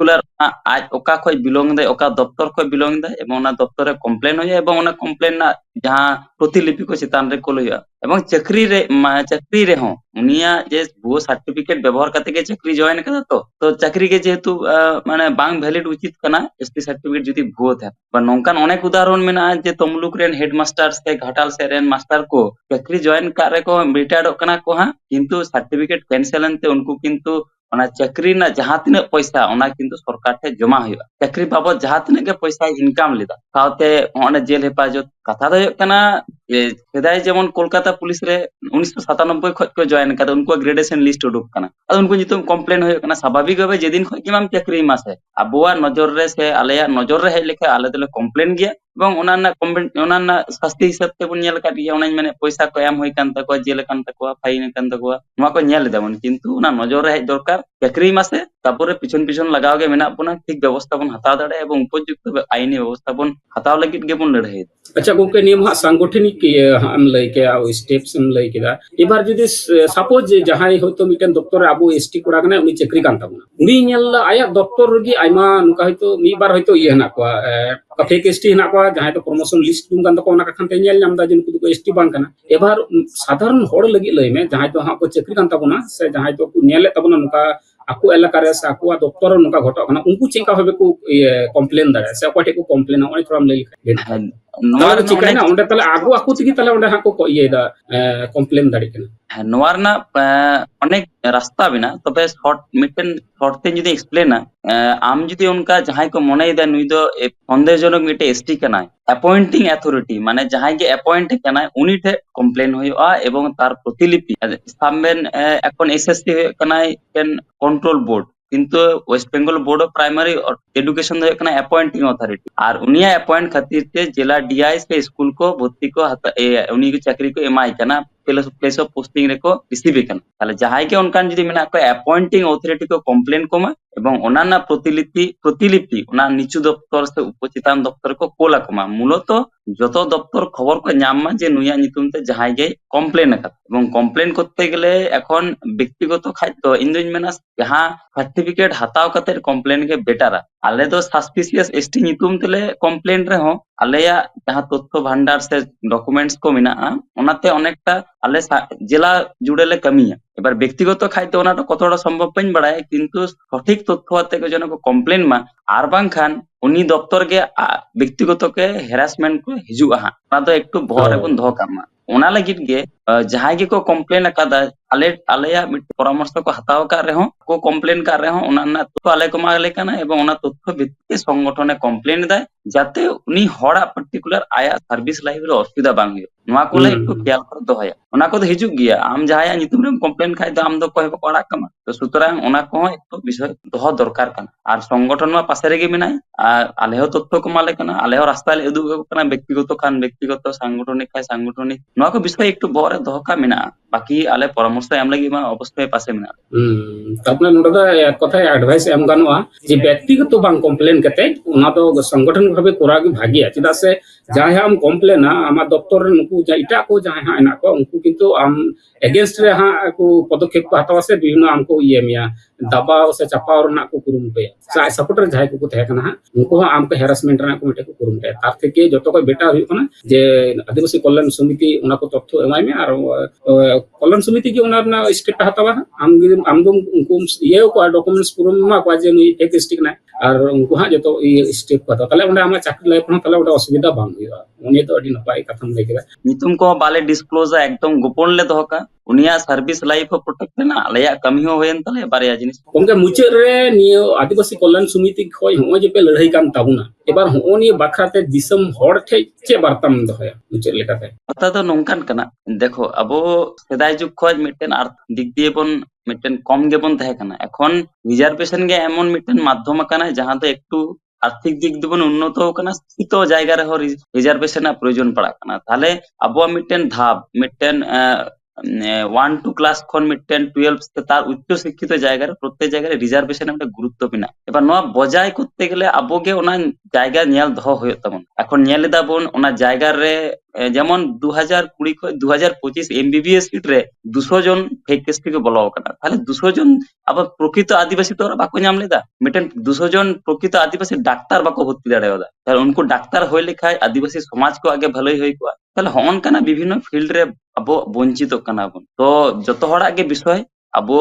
ᱥᱠᱩᱞᱟᱨ ᱟᱡ ᱚᱠᱟ ᱠᱷᱚᱡ ᱵᱤᱞᱚᱝ ᱫᱟᱭ ᱚᱠᱟ ᱫᱚᱯᱛᱚᱨ ᱠᱷᱚᱡ ᱵᱤᱞᱚᱝ ᱫᱟᱭ ᱮᱵᱚᱝ ᱚᱱᱟ ᱫᱚᱯᱛᱚᱨ ᱨᱮ ᱠᱚᱢᱯᱞᱮᱱ ᱦᱩᱭᱩᱜᱼᱟ ᱮᱵᱚᱝ ᱚᱱᱟ ᱠᱚᱢᱯᱞᱮᱱ ᱨᱮᱱᱟᱜ ᱡᱟᱦᱟᱸ ᱯᱨᱚᱛᱤᱞᱤᱯᱤ ᱠᱚ ᱪᱮᱛᱟᱱ ᱨᱮ ᱠᱳᱞ ᱦᱩᱭᱩᱜᱼᱟ ᱮᱵᱚᱝ ᱪᱟᱹᱠᱨᱤ ᱨᱮ ᱪᱟᱹᱠᱨᱤ ᱨᱮᱦᱚᱸ ᱩᱱᱤᱭᱟᱜ ᱡᱮ ᱵᱷᱩᱣᱟᱹ ᱥᱟᱨᱴᱤᱯᱷᱤᱠᱮᱴ ᱵᱮᱵᱚᱦᱟর ᱠᱟᱛᱮ ᱜᱮ ᱪᱟᱹᱠᱨᱤ ᱡᱚᱭᱮᱱ ᱠᱟᱫᱟ ᱛᱚ ᱛᱚ ᱪᱟᱹᱠᱨᱤ ᱜᱮ ᱡᱮᱦᱮᱛু মানে বাং ভ্যালিড উচিত কানা এসপি সার্টিফিকেট যদি ভুয়ো থাকে বা নংকান অনেক উদাহরণ মেনা যে তমলুক রেন হেডমাস্টার সে ঘাটাল সে রেন মাস্টার কো চাকরি জয়েন কারে কো রিটায়ার্ড কানা কো হ্যাঁ কিন্তু সার্টিফিকেট ক্যান্সেল এনতে উনকু কিন্তু ᱚᱱᱟ ᱪᱟᱹᱠᱨᱤ ᱨᱮᱱᱟᱜ ᱡᱟᱦᱟᱸ ᱛᱤᱱᱟᱹᱜ ᱯᱚᱭᱥᱟ ᱚᱱᱟ ᱠᱤᱱᱛᱩ ᱥᱚᱨᱠᱟᱨ ᱴᱷᱮᱡ ᱡᱚᱢᱟ ᱦᱩᱭᱩᱜᱼᱟ ᱪᱟᱹᱠᱨᱤ ᱵᱟᱵᱚᱫ ᱡᱟᱦᱟᱸ ᱛᱤᱱᱟᱹᱜ ᱜᱮ ᱯᱚᱭᱥᱟᱭ ᱤᱱᱠᱟᱢ ᱞᱮᱫᱟ ᱥᱟᱶᱛᱮ ᱦᱚᱸᱜᱼᱚ ᱱᱟ ᱡᱮᱞ ᱦᱮᱯᱟᱡᱚᱛ ᱠᱟᱛᱷᱟ ᱫᱚ ᱦᱩᱭᱩᱜ ᱠᱟᱱᱟ ᱡᱮ ᱥᱮᱫᱟᱭ ᱡᱮᱢᱚᱱ ᱠᱳᱞᱠᱟᱛᱟ ᱯᱩᱞᱤᱥ ᱨᱮ ᱩᱱᱤᱥᱥᱚ ᱥᱟᱛᱟᱱᱚᱵᱵᱚᱭ ᱠᱷᱚᱡ ᱠᱚ ᱡᱚᱭᱮᱱ ᱠᱟᱫᱟ ᱩᱱᱠᱩᱣᱟᱜ ᱜᱨᱮᱰᱮᱥᱚᱱ ᱞᱤᱥᱴ ᱩᱰᱩᱠ ᱠᱟᱱᱟ ᱟᱫᱚ ᱩᱱᱠᱩ ᱧᱩᱛᱩᱢ ᱠᱚᱢᱯᱞᱮᱱ ᱦᱩᱭᱩᱜ ᱠᱟᱱᱟ ᱥᱟᱵᱷᱟᱵᱤᱠ ᱵᱷᱟᱵᱮ ᱡᱮᱫᱤᱱ ᱠᱷᱚᱡ ᱜᱮ ᱟᱢ ᱪᱟᱹᱠᱨᱤ ᱢᱟᱥᱮ ᱟᱵᱚᱣᱟᱜ ᱱᱚᱡᱚᱨ ᱨᱮ ᱥᱮ ᱟᱞᱮᱭᱟᱜ ᱱᱚᱡᱚᱨ ᱨᱮ ᱦᱮᱡ ᱞᱮᱠᱷᱟᱡ ᱟᱞᱮ ᱫᱚᱞᱮ ᱠᱚᱢᱯᱞᱮᱱ ᱜᱮᱭᱟ এবং ওনার ᱠᱚᱢᱯᱞᱮᱱ ᱚᱱᱟ না শাস্তি হিসাব তেবুন নেল কাটি গিয়া ওনাই মানে পয়সা কো এম হই কান তাকো জেল কান তাকো ফাইন কান তাকো নোয়া কো নেল দেবন কিন্তু ওনা নজর রে দরকার ᱵᱮᱠᱨᱤ ᱢᱟᱥᱮ ᱛᱟᱯᱚᱨᱮ ᱯᱤᱪᱷᱚᱱ ᱯᱤᱪᱷᱚᱱ ᱞᱟᱜᱟᱣ ᱜᱮ ᱢᱮᱱᱟᱜ ᱵᱚᱱᱟ ᱴᱷᱤᱠ ᱵᱮᱵᱚᱥᱛᱷᱟ ᱵᱚᱱ ᱦᱟᱛᱟᱣ ᱫᱟᱲᱮᱭᱟᱜᱼᱟ ᱮᱵᱚᱝ ᱩᱯᱚᱡᱩᱠᱛᱚ ᱟᱭᱤᱱᱤ ᱵᱮᱵᱚᱥᱛᱷᱟ ᱵᱚᱱ ᱦᱟᱛᱟᱣ ᱞᱟᱹᱜᱤᱫ ᱜᱮᱵᱚᱱ ᱞᱟᱹᱲᱦᱟᱹᱭᱮᱫᱟ ᱟᱪᱪᱷᱟ ᱜᱚᱝᱠᱮ ᱱᱤᱭᱟᱹ ᱢᱟ ᱥᱟᱝᱜᱚᱴᱷᱚᱱᱤᱠ ᱦᱟᱸᱜ ᱮᱢ ᱞᱟᱹᱭ ᱠᱮᱭᱟ ᱥᱴᱮᱯᱥ ᱮᱢ ᱞᱟᱹᱭ ᱠᱮᱫᱟ ᱮᱵᱟᱨ ᱡᱩᱫᱤ ᱥᱟᱯᱳᱡ ᱡᱟᱦᱟᱸᱭ ᱦᱚᱭᱛᱳ ᱢᱤᱫᱴᱮᱱ ᱫᱚᱯᱛᱚᱨ ᱨᱮ ᱟᱵᱚ ᱮᱥᱴᱤ ᱠᱚᱲᱟ ᱠᱟᱱᱟᱭ ᱩᱱᱤ ᱪᱟᱹᱠᱨᱤ ᱠᱟᱱ ᱛᱟᱵᱚᱱᱟ ᱩᱱᱤ ᱧᱮᱞ ᱟᱭᱟᱜ ᱫᱚᱯᱛᱚᱨ ᱨᱮᱜᱮ ᱟᱭᱢᱟ ᱱᱚᱝᱠᱟ ᱦᱚᱭᱛᱳ ᱢᱤᱫ ᱵᱟᱨ ᱦᱚᱭᱛᱳ ᱤᱭᱟᱹ ᱦᱮᱱᱟᱜ ᱠᱚᱣᱟ ᱯᱷᱮᱠ ᱮᱥᱴᱤ ᱦᱮᱱᱟᱜ ᱠᱚᱣᱟ ᱡᱟᱦᱟᱸᱭ ᱫᱚ ᱯᱨᱚᱢᱚᱥᱚᱱ ᱞᱤᱥᱴ ᱩᱰᱩᱝ ᱠᱟᱱ ᱛᱟᱠᱚᱣᱟ ᱚᱱᱟ ᱠᱟᱠᱷᱟᱱ ᱛᱮ ᱧᱮᱞ ᱧᱟᱢ ᱮᱫᱟ ᱡᱮ ᱱᱩᱠᱩ ᱫᱚᱠᱚ ᱮᱥᱴᱤ ᱵᱟᱝ ᱠᱟᱱᱟ ᱮᱵᱟᱨ ᱥᱟᱫᱷᱟᱨᱚᱱ ᱦᱚᱲ ᱞᱟᱹᱜᱤᱫ ᱞᱟᱹᱭ ᱢᱮ ᱡᱟᱦᱟᱸᱭ ᱫᱚ ᱦᱟᱸᱜ ᱠᱚ ᱪᱟᱹᱠᱨᱤ ᱠᱟᱱ ᱛᱟᱵᱚᱱᱟ ᱥᱮ ᱡᱟᱦᱟᱸᱭ ᱫᱚᱠᱚ ᱧᱮᱞᱮᱫ ᱛᱟᱵᱚᱱᱟ ᱱᱚᱝᱠᱟ ᱟᱠᱚ ᱮᱞᱟᱠᱟ ᱨᱮ ᱥᱮ ᱟᱠᱚᱣᱟᱜ ᱫᱚᱯᱛᱚᱨ ᱨᱮ ᱱᱚᱝᱠᱟ ᱜᱷᱚᱴᱚᱜ ᱠᱟᱱᱟ ᱩᱱᱠᱩ ᱪᱮᱫ ᱞᱮᱠᱟ ᱵᱷᱟᱵᱮ ᱠᱚ ᱠᱚᱢᱯᱞᱮᱱ ᱫᱟᱲᱮᱭᱟᱜᱼᱟ ᱥᱮ ᱚᱠᱚᱭ ᱴᱷᱮᱱ ᱠᱚ ᱠᱚᱢᱯᱞᱮᱱᱟ ᱚᱱᱮ ᱛᱷᱚᱲᱟᱢ ᱞᱟᱹᱭ ᱞᱮᱠᱷᱟᱱ ᱱᱚᱣᱟ ᱫᱚ ᱪᱤᱠᱟᱹᱭᱮᱱᱟ ᱚᱸᱰᱮ ᱛᱟᱦᱞᱮ ᱟᱜᱩ ᱟᱠᱚ ᱛᱮᱜᱮ ᱛᱟᱦᱞᱮ ᱚᱸᱰᱮ ᱦᱟᱸᱜ ᱠᱚ ᱤᱭᱟᱹᱭᱮᱫᱟ ᱠᱚᱢᱯᱞᱮᱱ ᱫᱟᱲᱮᱭᱟᱜ ᱠᱟᱱᱟ ᱱᱚᱣᱟ ᱨᱮᱱᱟᱜ ᱚᱱᱮᱠ ᱨᱟᱥᱛᱟ ᱢᱮᱱᱟᱜᱼᱟ ᱛᱚᱵᱮ ᱥᱚᱨᱴ ᱢᱤᱫᱴᱮᱱ ᱥᱚᱨᱴ ᱛᱮᱧ ᱡᱩᱫᱤ ᱮᱠᱥᱯᱞᱮᱱᱟ ᱟᱢ ᱡᱩᱫᱤ ᱚᱱᱠᱟ ᱡᱟᱦᱟᱸᱭ ᱠᱚ ᱢᱚᱱᱮᱭᱮᱫᱟ ᱱᱩᱭ ᱫᱚ ᱥᱚᱱᱫᱮᱦᱚᱡᱚᱱᱚᱠ ᱢᱤᱫᱴᱮᱱ ᱮᱥᱴᱤ ᱠᱟᱱᱟᱭ অ্যাপয়েন্টিং অ্যাথরিটি মানে যাহাই গে অ্যাপয়েন্ট কানায় উনি ঠে কমপ্লেন হইয়া এবং তার প্রতিলিপি সামবেন এখন এসএসসি হয়ে কানায় কন্ট্রোল বোর্ড ᱠᱤᱱᱛᱩ West Bengal board of primary education ᱫᱚ ᱦᱩᱭᱩᱜ ᱠᱟᱱᱟ ᱮᱯᱚᱭᱮᱱᱴᱤᱝ ᱚᱛᱷᱚᱨᱤᱴᱤ ᱟᱨ ᱩᱱᱤᱭᱟᱜ ᱮᱯᱚᱭᱮᱱᱴ ᱠᱷᱟᱹᱛᱤᱨ ᱛᱮ ᱡᱮᱞᱟ ᱰᱤᱟᱭ ᱥᱮ ᱥᱠᱩᱞ ᱠᱚ ᱵᱷᱚᱨᱛᱤ ᱠᱚ ᱩᱱᱤ ᱪᱟᱹᱠᱨᱤ ᱠᱚ ᱮᱢᱟᱭ ᱠᱟᱱᱟ প্লেস অফ পোস্টিং ᱨᱮᱠᱚ রিসিভ ᱠᱟᱱᱟ ᱛᱟᱦᱞᱮ ᱡᱟᱦᱟᱸᱭ ᱜᱮ ᱚᱱᱠᱟᱱ ᱡᱩᱫᱤ ᱢᱮᱱᱟᱜ ᱠᱚᱣᱟ ᱮᱯᱚᱭᱮᱱᱴᱤᱝ অথᱚᱨᱤᱴᱤ ᱠᱚ ᱠᱚᱢᱯᱞᱮᱱ ᱠᱚᱢᱟ ଏବଂ ଅନ୍ୟାନ୍ୟ ପ୍ରତିଲିପି प्रतिलिपि ᱚᱱᱟ ᱱᱤᱪᱩ ᱫᱚᱯᱛᱚᱨ ᱥᱮ ᱩᱯᱚᱪᱮᱛᱟᱱ ᱫᱚᱯᱛᱚᱨ ᱠᱚ ᱠᱳᱞ ᱟᱠᱚᱢᱟ ᱢᱩᱞᱚᱛᱚ ᱡᱚᱛᱚ ᱫᱚᱯᱛᱚᱨ ᱠᱷᱚᱵᱚᱨ ᱠᱚ ᱧᱟᱢ ᱢᱟ ᱡᱮ ᱱᱩᱭᱟᱜ ᱧᱩᱛᱩᱢ ᱛᱮ ᱡᱟᱦᱟᱸᱭ ᱜᱮ ᱠᱚᱢᱯᱞᱮᱱ ᱟᱠᱟᱫ এবং কমপ্লেন করতে গেলে এখন ব্যক্তিগত খাই তো ᱤᱧ ᱫᱩᱧ ᱢᱮᱱᱟ ᱡᱟᱦᱟᱸ ᱥᱟᱨᱴᱤᱯᱷᱤᱠᱮᱴ ᱦᱟᱛᱟᱣ ᱠᱟᱛᱮ ᱠᱚᱢᱯᱞᱮᱱ ᱜᱮ ᱵᱮᱴᱟᱨᱟ ᱟᱞᱮ ᱫᱚ সাসপিসিয়াস এসটি ᱧᱩᱛᱩম ᱛᱮᱞᱮ কমপ্লেন ᱨᱮᱦᱚᱸ ᱟᱞᱮᱭᱟᱜ ᱡᱟᱦᱟᱸ ᱛᱚথ্য ᱵᱷᱟন্ডᱟর ᱥᱮ ডকুমেন্টস ᱠᱚ ᱢᱮᱱᱟᱜᱼᱟ ᱚᱱᱟᱛᱮ অনেকটা ᱟᱞᱮ ᱡᱮলা ᱡᱩᱲᱮ ᱞᱮ ᱠᱟᱹᱢᱤᱭᱟ এবার ᱵᱮᱠᱛᱤᱜᱚᱛᱚ ᱠᱷᱟᱡ ᱫᱚ ᱚᱱᱟ ᱫᱚ ᱠᱚᱛᱚ ᱦᱚᱲ ᱥᱚᱢᱵᱷᱚᱵ ᱵᱟᱹᱧ ᱵᱟᱲᱟᱭᱟ ᱠᱤᱱᱛᱩ ᱥᱚᱴᱷᱤᱠ ᱛᱚᱛᱛᱷᱚ ᱟᱛᱮ ᱠᱚ ᱡᱮᱱᱚ ᱠᱚ ᱠᱚᱢᱯᱞᱮᱱ ᱢᱟ ᱟᱨ ᱵᱟᱝᱠᱷᱟᱱ উনি দপ্তর ᱜᱮ ᱵᱮᱠᱛᱤᱜᱚᱛᱚ ᱜᱮ হ্যারাসমেন্ট ᱠᱚ ᱦᱤᱡᱩᱜᱼᱟ ᱦᱟᱸᱜ ᱚᱱᱟ ᱫᱚ একটু ᱵᱷᱚᱨ ᱨᱮᱵᱚᱱ ᱫᱚᱦᱚ ᱠᱟᱜ ᱢᱟ ᱚᱱᱟ ᱞᱟᱹᱜᱤᱫ ᱜᱮ ᱡᱟᱦᱟᱸᱭ ᱜᱮᱠᱚ ᱠᱚᱢᱯᱞᱮᱱ ᱟᱠᱟᱫᱟ ᱟᱞᱮ ᱟᱞᱮᱭᱟᱜ ᱢᱤᱫᱴᱮᱱ ᱯᱚᱨᱟᱢᱚᱨᱥᱚ ᱠᱚ ᱦᱟᱛᱟᱣ ᱟᱠᱟᱫ ᱨᱮᱦᱚᱸ ᱠᱚ ᱠᱚᱢᱯᱞᱮᱱ ᱠᱟᱜ ᱨᱮᱦᱚᱸ ᱚᱱᱟ ᱨᱮᱱᱟᱜ ᱛᱚᱛᱛᱷᱚ ᱟᱞᱮ ᱠᱚ ᱮᱢᱟᱞᱮ ᱠᱟᱱᱟ ᱮᱵᱚᱝ ᱚᱱᱟ ᱛᱚᱛᱛᱷᱚ ᱵᱷᱤত্তিতে সংগঠনে কমপ্লেন এদায় যাতে উনি হড়াᱜ পার্টিকুলার আয়ার সার্ভিস লাইফ রে অসুবিধা বাং ᱦᱩᱭᱩᱜ ᱱᱚᱣᱟ ᱠᱚ ᱞᱟᱹᱜᱤᱫ ᱠᱚ ᱠᱷᱮᱭᱟᱞ ᱠᱚ ᱫᱚᱦᱚᱭᱟ ᱚᱱᱟ ᱠᱚᱫᱚ ᱦᱤᱡᱩᱜ ᱜᱮᱭᱟ ᱟᱢ ᱡᱟᱦᱟᱸᱭᱟᱜ ᱧᱩᱛᱩᱢ ᱨᱮᱢ ᱠᱚᱢᱯᱞᱮᱱ ᱠᱷᱟᱡ ᱫᱚ ᱟᱢ ᱫᱚ ᱚᱠᱚᱭ ᱠᱚ ᱟᱲᱟᱜ ᱠᱟᱢᱟ ᱛᱚ ᱥᱩᱛᱨᱟᱝ ᱚᱱᱟ ᱠᱚᱦᱚᱸ ᱮᱠᱴᱩ ᱵᱤᱥᱚᱭ ᱫᱚᱦᱚ ᱫᱚᱨᱠᱟᱨ ᱠᱟᱱᱟ ᱟᱨ ᱥᱚᱝᱜᱚᱴᱷᱚᱱ ᱢᱟ ᱯᱟᱥᱮ ᱨᱮᱜᱮ ᱢᱮᱱᱟᱭ ᱟᱨ ᱟᱞᱮ ᱦᱚᱸ ᱛᱚᱛᱛᱷᱚ ᱠᱚ ᱮᱢᱟᱞᱮ ᱠᱟᱱᱟ ᱟᱞᱮ ᱦᱚᱸ ᱨᱟᱥᱛᱟ ᱞᱮ ᱩᱫᱩᱜ ᱟᱠᱚ ᱠᱟᱱᱟ ᱵᱮᱠᱛᱤᱜᱚᱛᱚ ᱠᱷᱟᱱ ᱵᱮᱠᱛᱤᱜᱚᱛᱚ ᱥᱟᱝᱜᱚᱴᱷᱚᱱᱤᱠ ᱠᱷᱟᱱ ᱥᱟᱝᱜᱚᱴᱷᱚᱱᱤᱠ ᱱᱚᱣᱟ ᱠᱚ ᱵᱤᱥᱚᱭ একটু ᱵᱚᱦᱚᱜ ᱨᱮ ᱫᱚᱦᱚ ᱠᱟᱜ ᱢᱮᱱᱟᱜᱼᱟ বাকি ᱟᱞᱮ পরামর্শ এম লাগি মা অবশ্যই পাশে মেনা তারপরে নোটা দা ᱠᱚ কথায় অ্যাডভাইস এম গানোয়া যে ব্যক্তিগত বাং কমপ্লেন কাতে ওনা তো সংগঠন ভাবে করা ভাগিয়া চেদা সে ᱡᱟᱦᱟᱸᱭ ᱦᱟᱸᱜ ᱮᱢ ᱠᱚᱢᱯᱞᱮᱱᱟ ᱟᱢᱟᱜ ᱫᱚᱯᱛᱚᱨ ᱨᱮᱱ ᱩᱱᱠᱩ ᱮᱴᱟᱜ ᱠᱚ ᱡᱟᱦᱟᱸᱭ ᱦᱟᱸᱜ ᱦᱮᱱᱟᱜ ᱠᱚᱣᱟ ᱩᱱᱠᱩ ᱠᱤᱱᱛᱩ ᱟᱢ ᱮᱜᱮᱱᱥᱴ ᱨᱮ ᱦᱟᱸᱜ ᱠᱚ ᱯᱚᱫᱚᱠᱷᱮᱯ ᱠᱚ ᱦᱟᱛᱟᱣᱟ ᱥᱮ ᱵᱤᱵᱷᱤᱱᱱᱚ ᱟᱢ ᱠᱚ ᱤᱭᱟᱹ ᱢᱮᱭᱟ ᱫᱟᱵᱟᱣ ᱥᱮ ᱪᱟᱯᱟᱣ ᱨᱮᱱᱟᱜ ᱠᱚ ᱠᱩᱨᱩᱢᱩᱴᱩᱭᱟ ᱥᱮ ᱟᱡ ᱥᱟᱯᱳᱨᱴᱟᱨ ᱡᱟᱦᱟᱸᱭ ᱠᱚᱠᱚ ᱛᱟᱦᱮᱸ ᱠᱟᱱᱟ ᱦᱟᱸᱜ ᱩᱱᱠᱩ ᱦᱚᱸ ᱟᱢ ᱠᱚ ᱦᱮᱨᱟᱥᱢᱮᱱᱴ ᱨᱮᱱᱟᱜ ᱠᱚ ᱢᱤᱫᱴᱮᱡ ᱠᱚ ᱠᱩᱨᱩᱢᱩᱴᱩᱭᱟ ᱛᱟᱨ ᱛᱷᱮᱠᱮ ᱡᱚᱛᱚ ᱠᱷᱚᱱ ᱵᱮᱴᱟᱨ ᱦᱩᱭᱩᱜ ᱠᱟᱱᱟ ᱡᱮ ᱟᱹᱫᱤᱵᱟᱹᱥᱤ ᱠᱚᱞᱞᱟᱱ ᱥᱚᱢᱤᱛᱤ ᱚᱱᱟ ᱠᱚ ᱛᱚᱛᱛᱷᱚ ᱮᱢᱟᱭ ᱢᱮ ᱟᱨ ᱠᱚᱞᱞᱟᱱ ᱥᱚᱢᱤᱛᱤ ᱜᱮ ᱚᱱᱟ ᱨᱮᱱᱟᱜ ᱥᱴᱮᱯ ᱦᱟᱛᱟᱣᱟ ᱟᱢ ᱡᱩᱫᱤ ᱟᱢ ᱫᱚ ᱩᱱᱠᱩ ᱤᱭᱟᱹ ᱠᱚᱣᱟ ᱰᱚᱠᱩᱢᱮᱱᱴᱥ ᱯᱩᱨᱟᱹᱢ ᱮᱢᱟ ᱠᱚᱣᱟ ᱡᱮ ᱱᱩᱭ ᱮᱠ ᱩᱱᱠᱩ ᱠᱟᱱᱟᱭ আর উনকু হাঁ যত স্টেপ কথা তাহলে ওটা আমার চাকরি লাইফ হন তাহলে ওটা অসুবিধা বাং হুয়া উনি তো আডি নাপাই কথা লাই কেদা নিতুম কো বালে ডিসক্লোজ একদম গোপন লে দহকা ᱩᱱᱤᱭᱟᱜ ᱥᱟᱨᱵᱤᱥ ᱞᱟᱭᱤᱯ ᱦᱚᱸ ᱯᱨᱚᱴᱮᱠᱴ ᱮᱱᱟ ᱟᱞᱮᱭᱟᱜ ᱠᱟᱹᱢᱤ ᱦᱚᱸ ᱦᱩᱭᱮᱱ ᱛᱟᱞᱮᱭᱟ ᱵᱟᱨᱭᱟ ᱡᱤᱱᱤᱥ ᱜᱚᱝᱠᱮ ᱢᱩᱪᱟᱹᱫ ᱨᱮ ᱱᱤᱭᱟᱹ ᱟᱹᱫᱤᱵᱟᱹᱥᱤ ᱠᱚᱞᱞᱟᱱ ᱥᱚᱢᱤᱛᱤ ᱠᱷᱚᱱ ᱦᱚᱸᱜᱼᱚᱭ ᱡᱮᱯᱮ ᱞᱟᱹᱲᱦᱟᱹᱭ ᱠᱟᱱ ᱛᱟᱵᱚᱱᱟ এবার হᱚᱸᱜᱼᱚ নিয়ে বাখরাতে দিসম হর ᱴᱷᱮᱡ ᱪᱮᱫ ᱵᱟᱨᱛᱟᱢ ᱫᱚᱦᱚᱭᱟ ᱢᱩᱪᱟᱹᱫ ᱞᱮᱠᱟᱛᱮ ᱠᱟᱛᱷᱟ ᱫᱚ ᱱᱚᱝᱠᱟᱱ ᱠᱟᱱᱟ ᱫᱮᱠᱷᱚ ᱟᱵᱚ ᱥᱮᱫᱟᱭ ᱡᱩᱜᱽ ᱠᱷᱚᱱ ᱢᱤᱫᱴᱮᱱ ᱫᱤᱠ ᱫᱤᱭᱮ ᱵᱚᱱ ᱢᱤᱫᱴᱮᱱ ᱠᱚᱢ ᱜᱮᱵᱚᱱ ᱛᱟᱦᱮᱸ ᱠᱟᱱᱟ ᱮᱠᱷᱚᱱ রিজার্ভেশন ᱜᱮ এমন ᱢᱤᱫᱴᱮᱱ ᱢᱟᱫᱽᱫᱷᱚᱢ ᱟᱠᱟᱱᱟ ᱡᱟᱦᱟᱸ ᱫᱚ একটু আর্থিক দিক দিবন উন্নত আᱠᱟᱱᱟ স্থিত জায়গা ᱨᱮᱦᱚᱸ রিজার্ভেশনের প্রয়োজন পড়া ᱠᱟᱱᱟ ᱛᱟᱦᱞᱮ ᱟᱵᱚᱣᱟᱜ ᱢᱤᱫᱴᱮᱱ ধাপ ᱢᱤᱫᱴᱮᱱ ওয়ান টু ক্লাস খন ᱛᱟᱨ টুয়েলভ তার উচ্চ শিক্ষিত জায়গার প্রত্যেক জায়গায় রিজার্ভেশন একটা গুরুত্ব মেনাᱜ এবার নয় বজায় করতে গেলে আবগে ওনা জায়গা নিয়াল দহ হয়ে তাবন এখন নিয়ালে দাবন ওনা ᱡᱟᱭᱜᱟ রে ᱡᱮᱢᱚᱱ ᱫᱩ ᱦᱟᱡᱟᱨ ᱠᱩᱲᱤ ᱠᱷᱚᱱ ᱫᱩ ᱦᱟᱡᱟᱨ ᱯᱚᱸᱪᱤᱥ ᱮᱢᱵᱤᱵᱤএᱥ ᱥᱤᱴ ᱨᱮ ᱫᱩᱥᱚ ᱡᱚᱱ ᱯᱷᱮᱠ ᱠᱮᱥ ᱛᱮᱠᱚ ᱵᱚᱞᱚ ᱟᱠᱟᱱᱟ ᱛᱟᱦᱞᱮ ᱫᱩᱥᱚ ᱡᱚᱱ ᱟᱵᱟᱨ ᱯᱨᱚᱠৃᱛ ᱟᱹᱫᱤᱵᱟᱹᱥᱤ ᱛᱚ ᱵᱟᱠᱚ ᱧᱟᱢ ᱞᱮᱫᱟ ᱢᱤᱫᱴᱮᱱ ᱫᱩᱥᱚ ᱡᱚᱱ ᱯᱨᱚᱠৃᱛ ᱟᱹᱫᱤᱵᱟᱹᱥᱤ ᱰᱟᱠᱛᱟᱨ ᱵᱟᱠᱚ ᱵᱷᱚᱨᱛᱤ ᱫᱟᱲᱮᱭᱟᱫᱟ ᱛᱟᱦᱞᱮ ᱩᱱᱠᱩ ᱰᱟᱠᱛᱟর ᱦᱩᱭ ᱞᱮᱠᱷᱟᱡ ᱟᱹᱫᱤᱵᱟᱹᱥᱤ ᱥᱚᱢᱟᱡᱽ ᱠᱚ ᱟᱜᱮ ᱵᱷᱟᱹᱞᱟᱹᱭ ᱦᱩᱭ ᱠᱚᱜᱼᱟ ᱛᱟᱦᱞᱮ ᱦᱚᱜᱼᱚ ᱱᱚᱝᱠᱟᱱᱟᱜ ᱵᱤᱵᱷᱤᱱᱱᱚ ᱯᱷᱤᱞᱰ ᱨᱮ ᱟᱵᱚ ᱵᱚᱧᱪᱤᱛᱚᱜ ᱠᱟᱱᱟ ᱵᱚᱱ ᱛᱚ ᱡᱚᱛᱚ ᱦᱚᱲᱟᱜ ᱜᱮ ᱵᱤᱥᱚᱭ ᱟᱵᱚ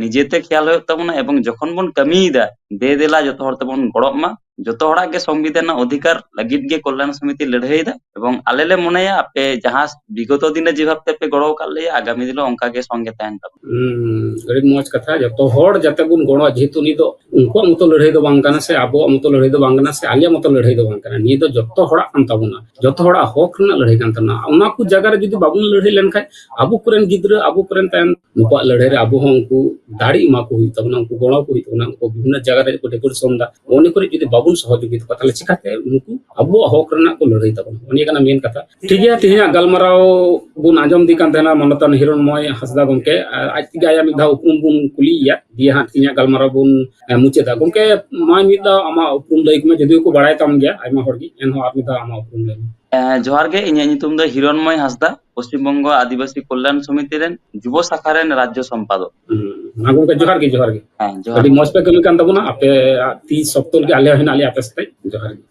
ᱱᱤᱡᱮᱛᱮ ᱠᱷᱮᱭᱟᱞ ᱦᱩᱭᱩᱜ ᱛᱟᱵᱚᱱᱟ ᱮᱵᱚᱝ ᱡᱚᱠᱷᱚᱱ ᱵᱚᱱ ᱠᱟᱹᱢᱤᱭᱮᱫᱟ ᱫᱮ ᱫᱮᱞᱟ ᱡᱚᱛᱚ ᱦᱚᱲ ᱛᱮᱵᱚᱱ ᱜᱚᱲᱚᱜ ᱢᱟ ᱡᱚᱛᱚ ᱦᱚᱲᱟᱜ ᱜᱮ ᱥᱚᱝᱵᱤᱫᱷᱟᱱ ᱚᱫᱷᱤᱠᱟᱨ ᱞᱟᱹᱜᱤᱫ ᱜᱮ ᱠᱚᱞᱞᱟᱱ ᱥᱚᱢᱤᱛᱤ ᱞᱟᱹᱲᱦᱟᱹᱭᱮᱫᱟ ᱮᱵᱚᱝ ᱟᱞᱮ ᱞᱮ ᱢᱚᱱᱮᱭᱟ ᱟᱯᱮ ᱡᱟᱦᱟᱸ ᱵᱤᱜᱚᱛᱚ ᱫᱤᱱᱮ ᱡᱮᱵᱷᱟᱵᱛᱮ ᱯᱮ ᱜᱚᱲᱚ ᱟᱠᱟᱫ ᱞᱮᱭᱟ ᱟᱜᱟᱢᱤ ᱫᱤᱱ ᱚᱱᱠᱟ ᱜᱮ ᱥᱚᱸᱜᱮ ᱛᱟᱦᱮᱱ ᱛᱟᱵᱚᱱᱟ ᱟᱹᱰᱤ ᱢᱚᱡᱽ ᱠᱟᱛᱷᱟ ᱡᱚᱛᱚ ᱦᱚᱲ ᱡᱟᱛᱮ ᱵᱚᱱ ᱜᱚᱲᱚ ᱡᱮᱦᱮᱛᱩ ᱱᱤᱭᱟᱹ ᱫᱚ ᱩᱱᱠᱩᱣᱟᱜ ᱢᱚᱛᱚ ᱞᱟᱹᱲᱦᱟᱹᱭ ᱫᱚ ᱵᱟᱝ ᱠᱟᱱᱟ ᱥᱮ ᱟᱵᱚᱣᱟᱜ ᱢᱚᱛᱚ ᱞᱟᱹᱲᱦᱟᱹᱭ ᱫᱚ ᱵᱟᱝ ᱠᱟᱱᱟ ᱥᱮ ᱟᱞᱮᱭᱟᱜ ᱢᱚᱛᱚ ᱞᱟᱹᱲᱦᱟᱹᱭ ᱫᱚ ᱵᱟᱝ ᱠᱟᱱᱟ ᱱᱤᱭᱟᱹ ᱫᱚ ᱡᱚᱛᱚ ᱦᱚᱲᱟᱜ ᱠᱟᱱ ᱛᱟᱵᱚᱱᱟ ᱡᱚᱛᱚ ᱦᱚᱲᱟᱜ ᱦᱚᱠ ᱨᱮᱱᱟᱜ ᱞᱟᱹᱲᱦᱟᱹᱭ ᱠᱟᱱ ᱛᱟᱵᱚᱱᱟ ᱚᱱᱟ ᱠᱚ ᱡᱟᱭᱜᱟ ᱨᱮ ᱡᱩᱫᱤ ᱵᱟᱵᱚᱱ ᱞᱟᱹᱲᱦᱟᱹᱭ ᱞᱮᱱᱠᱷᱟᱱ ᱟᱵᱚ ᱠᱚᱨᱮᱱ ᱜᱤᱫᱽᱨᱟᱹ ᱟᱵᱚ ᱠᱚᱨᱮᱱ ᱛᱟᱭᱚᱢ ᱱᱩᱠᱩᱣᱟᱜ ᱞᱟᱹᱲᱦᱟᱹᱭ ᱨᱮ ᱟᱵᱚ ᱦᱚᱸ ᱩᱱᱠᱩ ᱫᱟᱲᱮ ᱮᱢᱟ ᱠᱚ ᱦᱩᱭᱩᱜ ᱛᱟᱵᱚᱱᱟ ᱩᱱᱠᱩ ᱜᱚᱲᱚ ᱠᱚ ᱦᱩᱭᱩᱜ ᱛᱟᱵᱚᱱᱟ ᱩᱱᱠᱩ ᱵᱤᱵᱷᱤᱱᱱᱚ ᱡᱟᱭᱜᱟ ᱨᱮ ᱰᱮᱯᱚᱨᱴᱮᱥᱚᱱ ᱫᱟ ᱚᱱᱟ ᱠᱚᱨᱮ ᱡᱩᱫᱤ ᱵᱟᱵᱚᱱ ᱟᱵᱚᱱ ᱥᱚᱦᱚᱡᱳᱜᱤᱛᱟ ᱠᱚ ᱛᱟᱦᱞᱮ ᱪᱤᱠᱟᱹᱛᱮ ᱩᱱᱠᱩ ᱟᱵᱚᱣᱟᱜ ᱦᱚᱠ ᱨᱮᱱᱟᱜ ᱠᱚ ᱞᱟᱹᱲᱦᱟᱹᱭ ᱛᱟᱵᱚᱱᱟ ᱚᱱᱤᱭᱟᱹ ᱠᱟᱱᱟ ᱢᱮᱱ ᱠᱟᱛᱷᱟ ᱴᱷᱤᱠ ᱜᱮᱭᱟ ᱛᱮᱦᱮᱧᱟᱜ ᱜᱟᱞᱢᱟᱨᱟᱣ ᱵᱚᱱ ᱟᱸᱡᱚᱢ ᱤᱫᱤ ᱠᱟᱱ ᱛᱟᱦᱮᱱᱟ ᱢᱟᱱᱚᱛᱟᱱ ᱦᱤᱨᱚᱱᱢᱚᱭ ᱦᱟᱸᱥᱫᱟ ᱜᱚᱢᱠᱮ ᱟᱡ ᱛᱮᱜᱮ ᱟᱭᱟᱜ ᱢᱤᱫ ᱫᱷᱟᱣ ᱩᱯᱨᱩᱢ ᱵᱚᱱ ᱠᱩᱞᱤᱭᱮᱭᱟ ᱫᱤᱭᱮ ᱦᱟᱸᱜ ᱛᱮᱦᱮᱧᱟᱜ ᱜᱟᱞᱢᱟᱨᱟᱣ ᱵᱚᱱ ᱢᱩᱪᱟᱹᱫᱟ ᱜᱚᱢᱠᱮ ᱢᱟ ᱢᱤᱫ ᱫᱷᱟᱣ ᱟᱢᱟᱜ ᱩᱯᱨᱩᱢ ᱞᱟᱹᱭ ᱢᱮ ᱡᱩᱫᱤ ᱠᱚ ᱵᱟᱲᱟᱭ ᱛᱟᱢ ᱜᱮᱭᱟ ᱟᱭᱢᱟ ᱦᱚᱲ ᱜᱮ ᱮᱱᱦᱚᱸ ᱟᱨ ᱢᱤᱫ ᱫᱷᱟᱣ ᱟᱢᱟᱜ ᱩᱯᱨᱩᱢ ᱞᱟᱹᱭ ᱢᱮ ᱡᱚᱦᱟᱨ ᱜᱮ ᱤᱧᱟᱹᱜ ᱧᱩᱛᱩᱢ ᱫᱚ ᱦᱤᱨᱚᱱᱢᱚᱭ ᱦᱟᱸᱥᱫᱟ ᱯᱚᱥᱪᱤᱢ ᱵᱚᱝᱜᱚ ᱟᱹᱫᱤᱵᱟᱹᱥᱤ ᱠᱚᱞᱞᱟᱱ ᱥᱚᱢᱤᱛᱤ ᱨᱮᱱ ᱡᱩᱵᱚ ᱥᱟᱠᱷᱟ ᱨᱮᱱ ᱨᱟᱡᱽᱡᱚ ᱥᱚᱢᱯᱟᱫᱚᱠ ᱢᱟ ᱜᱚᱢᱠᱮ ᱡᱚᱦᱟᱨ ᱜᱮ ᱡᱚᱦᱟᱨ ᱜᱮ ᱦᱮᱸ ᱡᱚᱦᱟᱨ ᱟᱹᱰᱤ ᱢᱚᱡᱽ ᱯᱮ ᱠᱟᱹᱢᱤ ᱠᱟᱱ ᱛᱟᱵᱚᱱᱟ ᱟᱯᱮ ᱛᱤ ᱥᱚᱠᱛᱚ ᱜᱮ ᱟᱞᱮ ᱦᱚᱸ ᱦᱮᱱᱟᱜ ᱞᱮᱭᱟ ᱟᱯᱮ ᱥᱟᱛᱮ ᱡᱚᱦᱟᱨ ᱜᱮ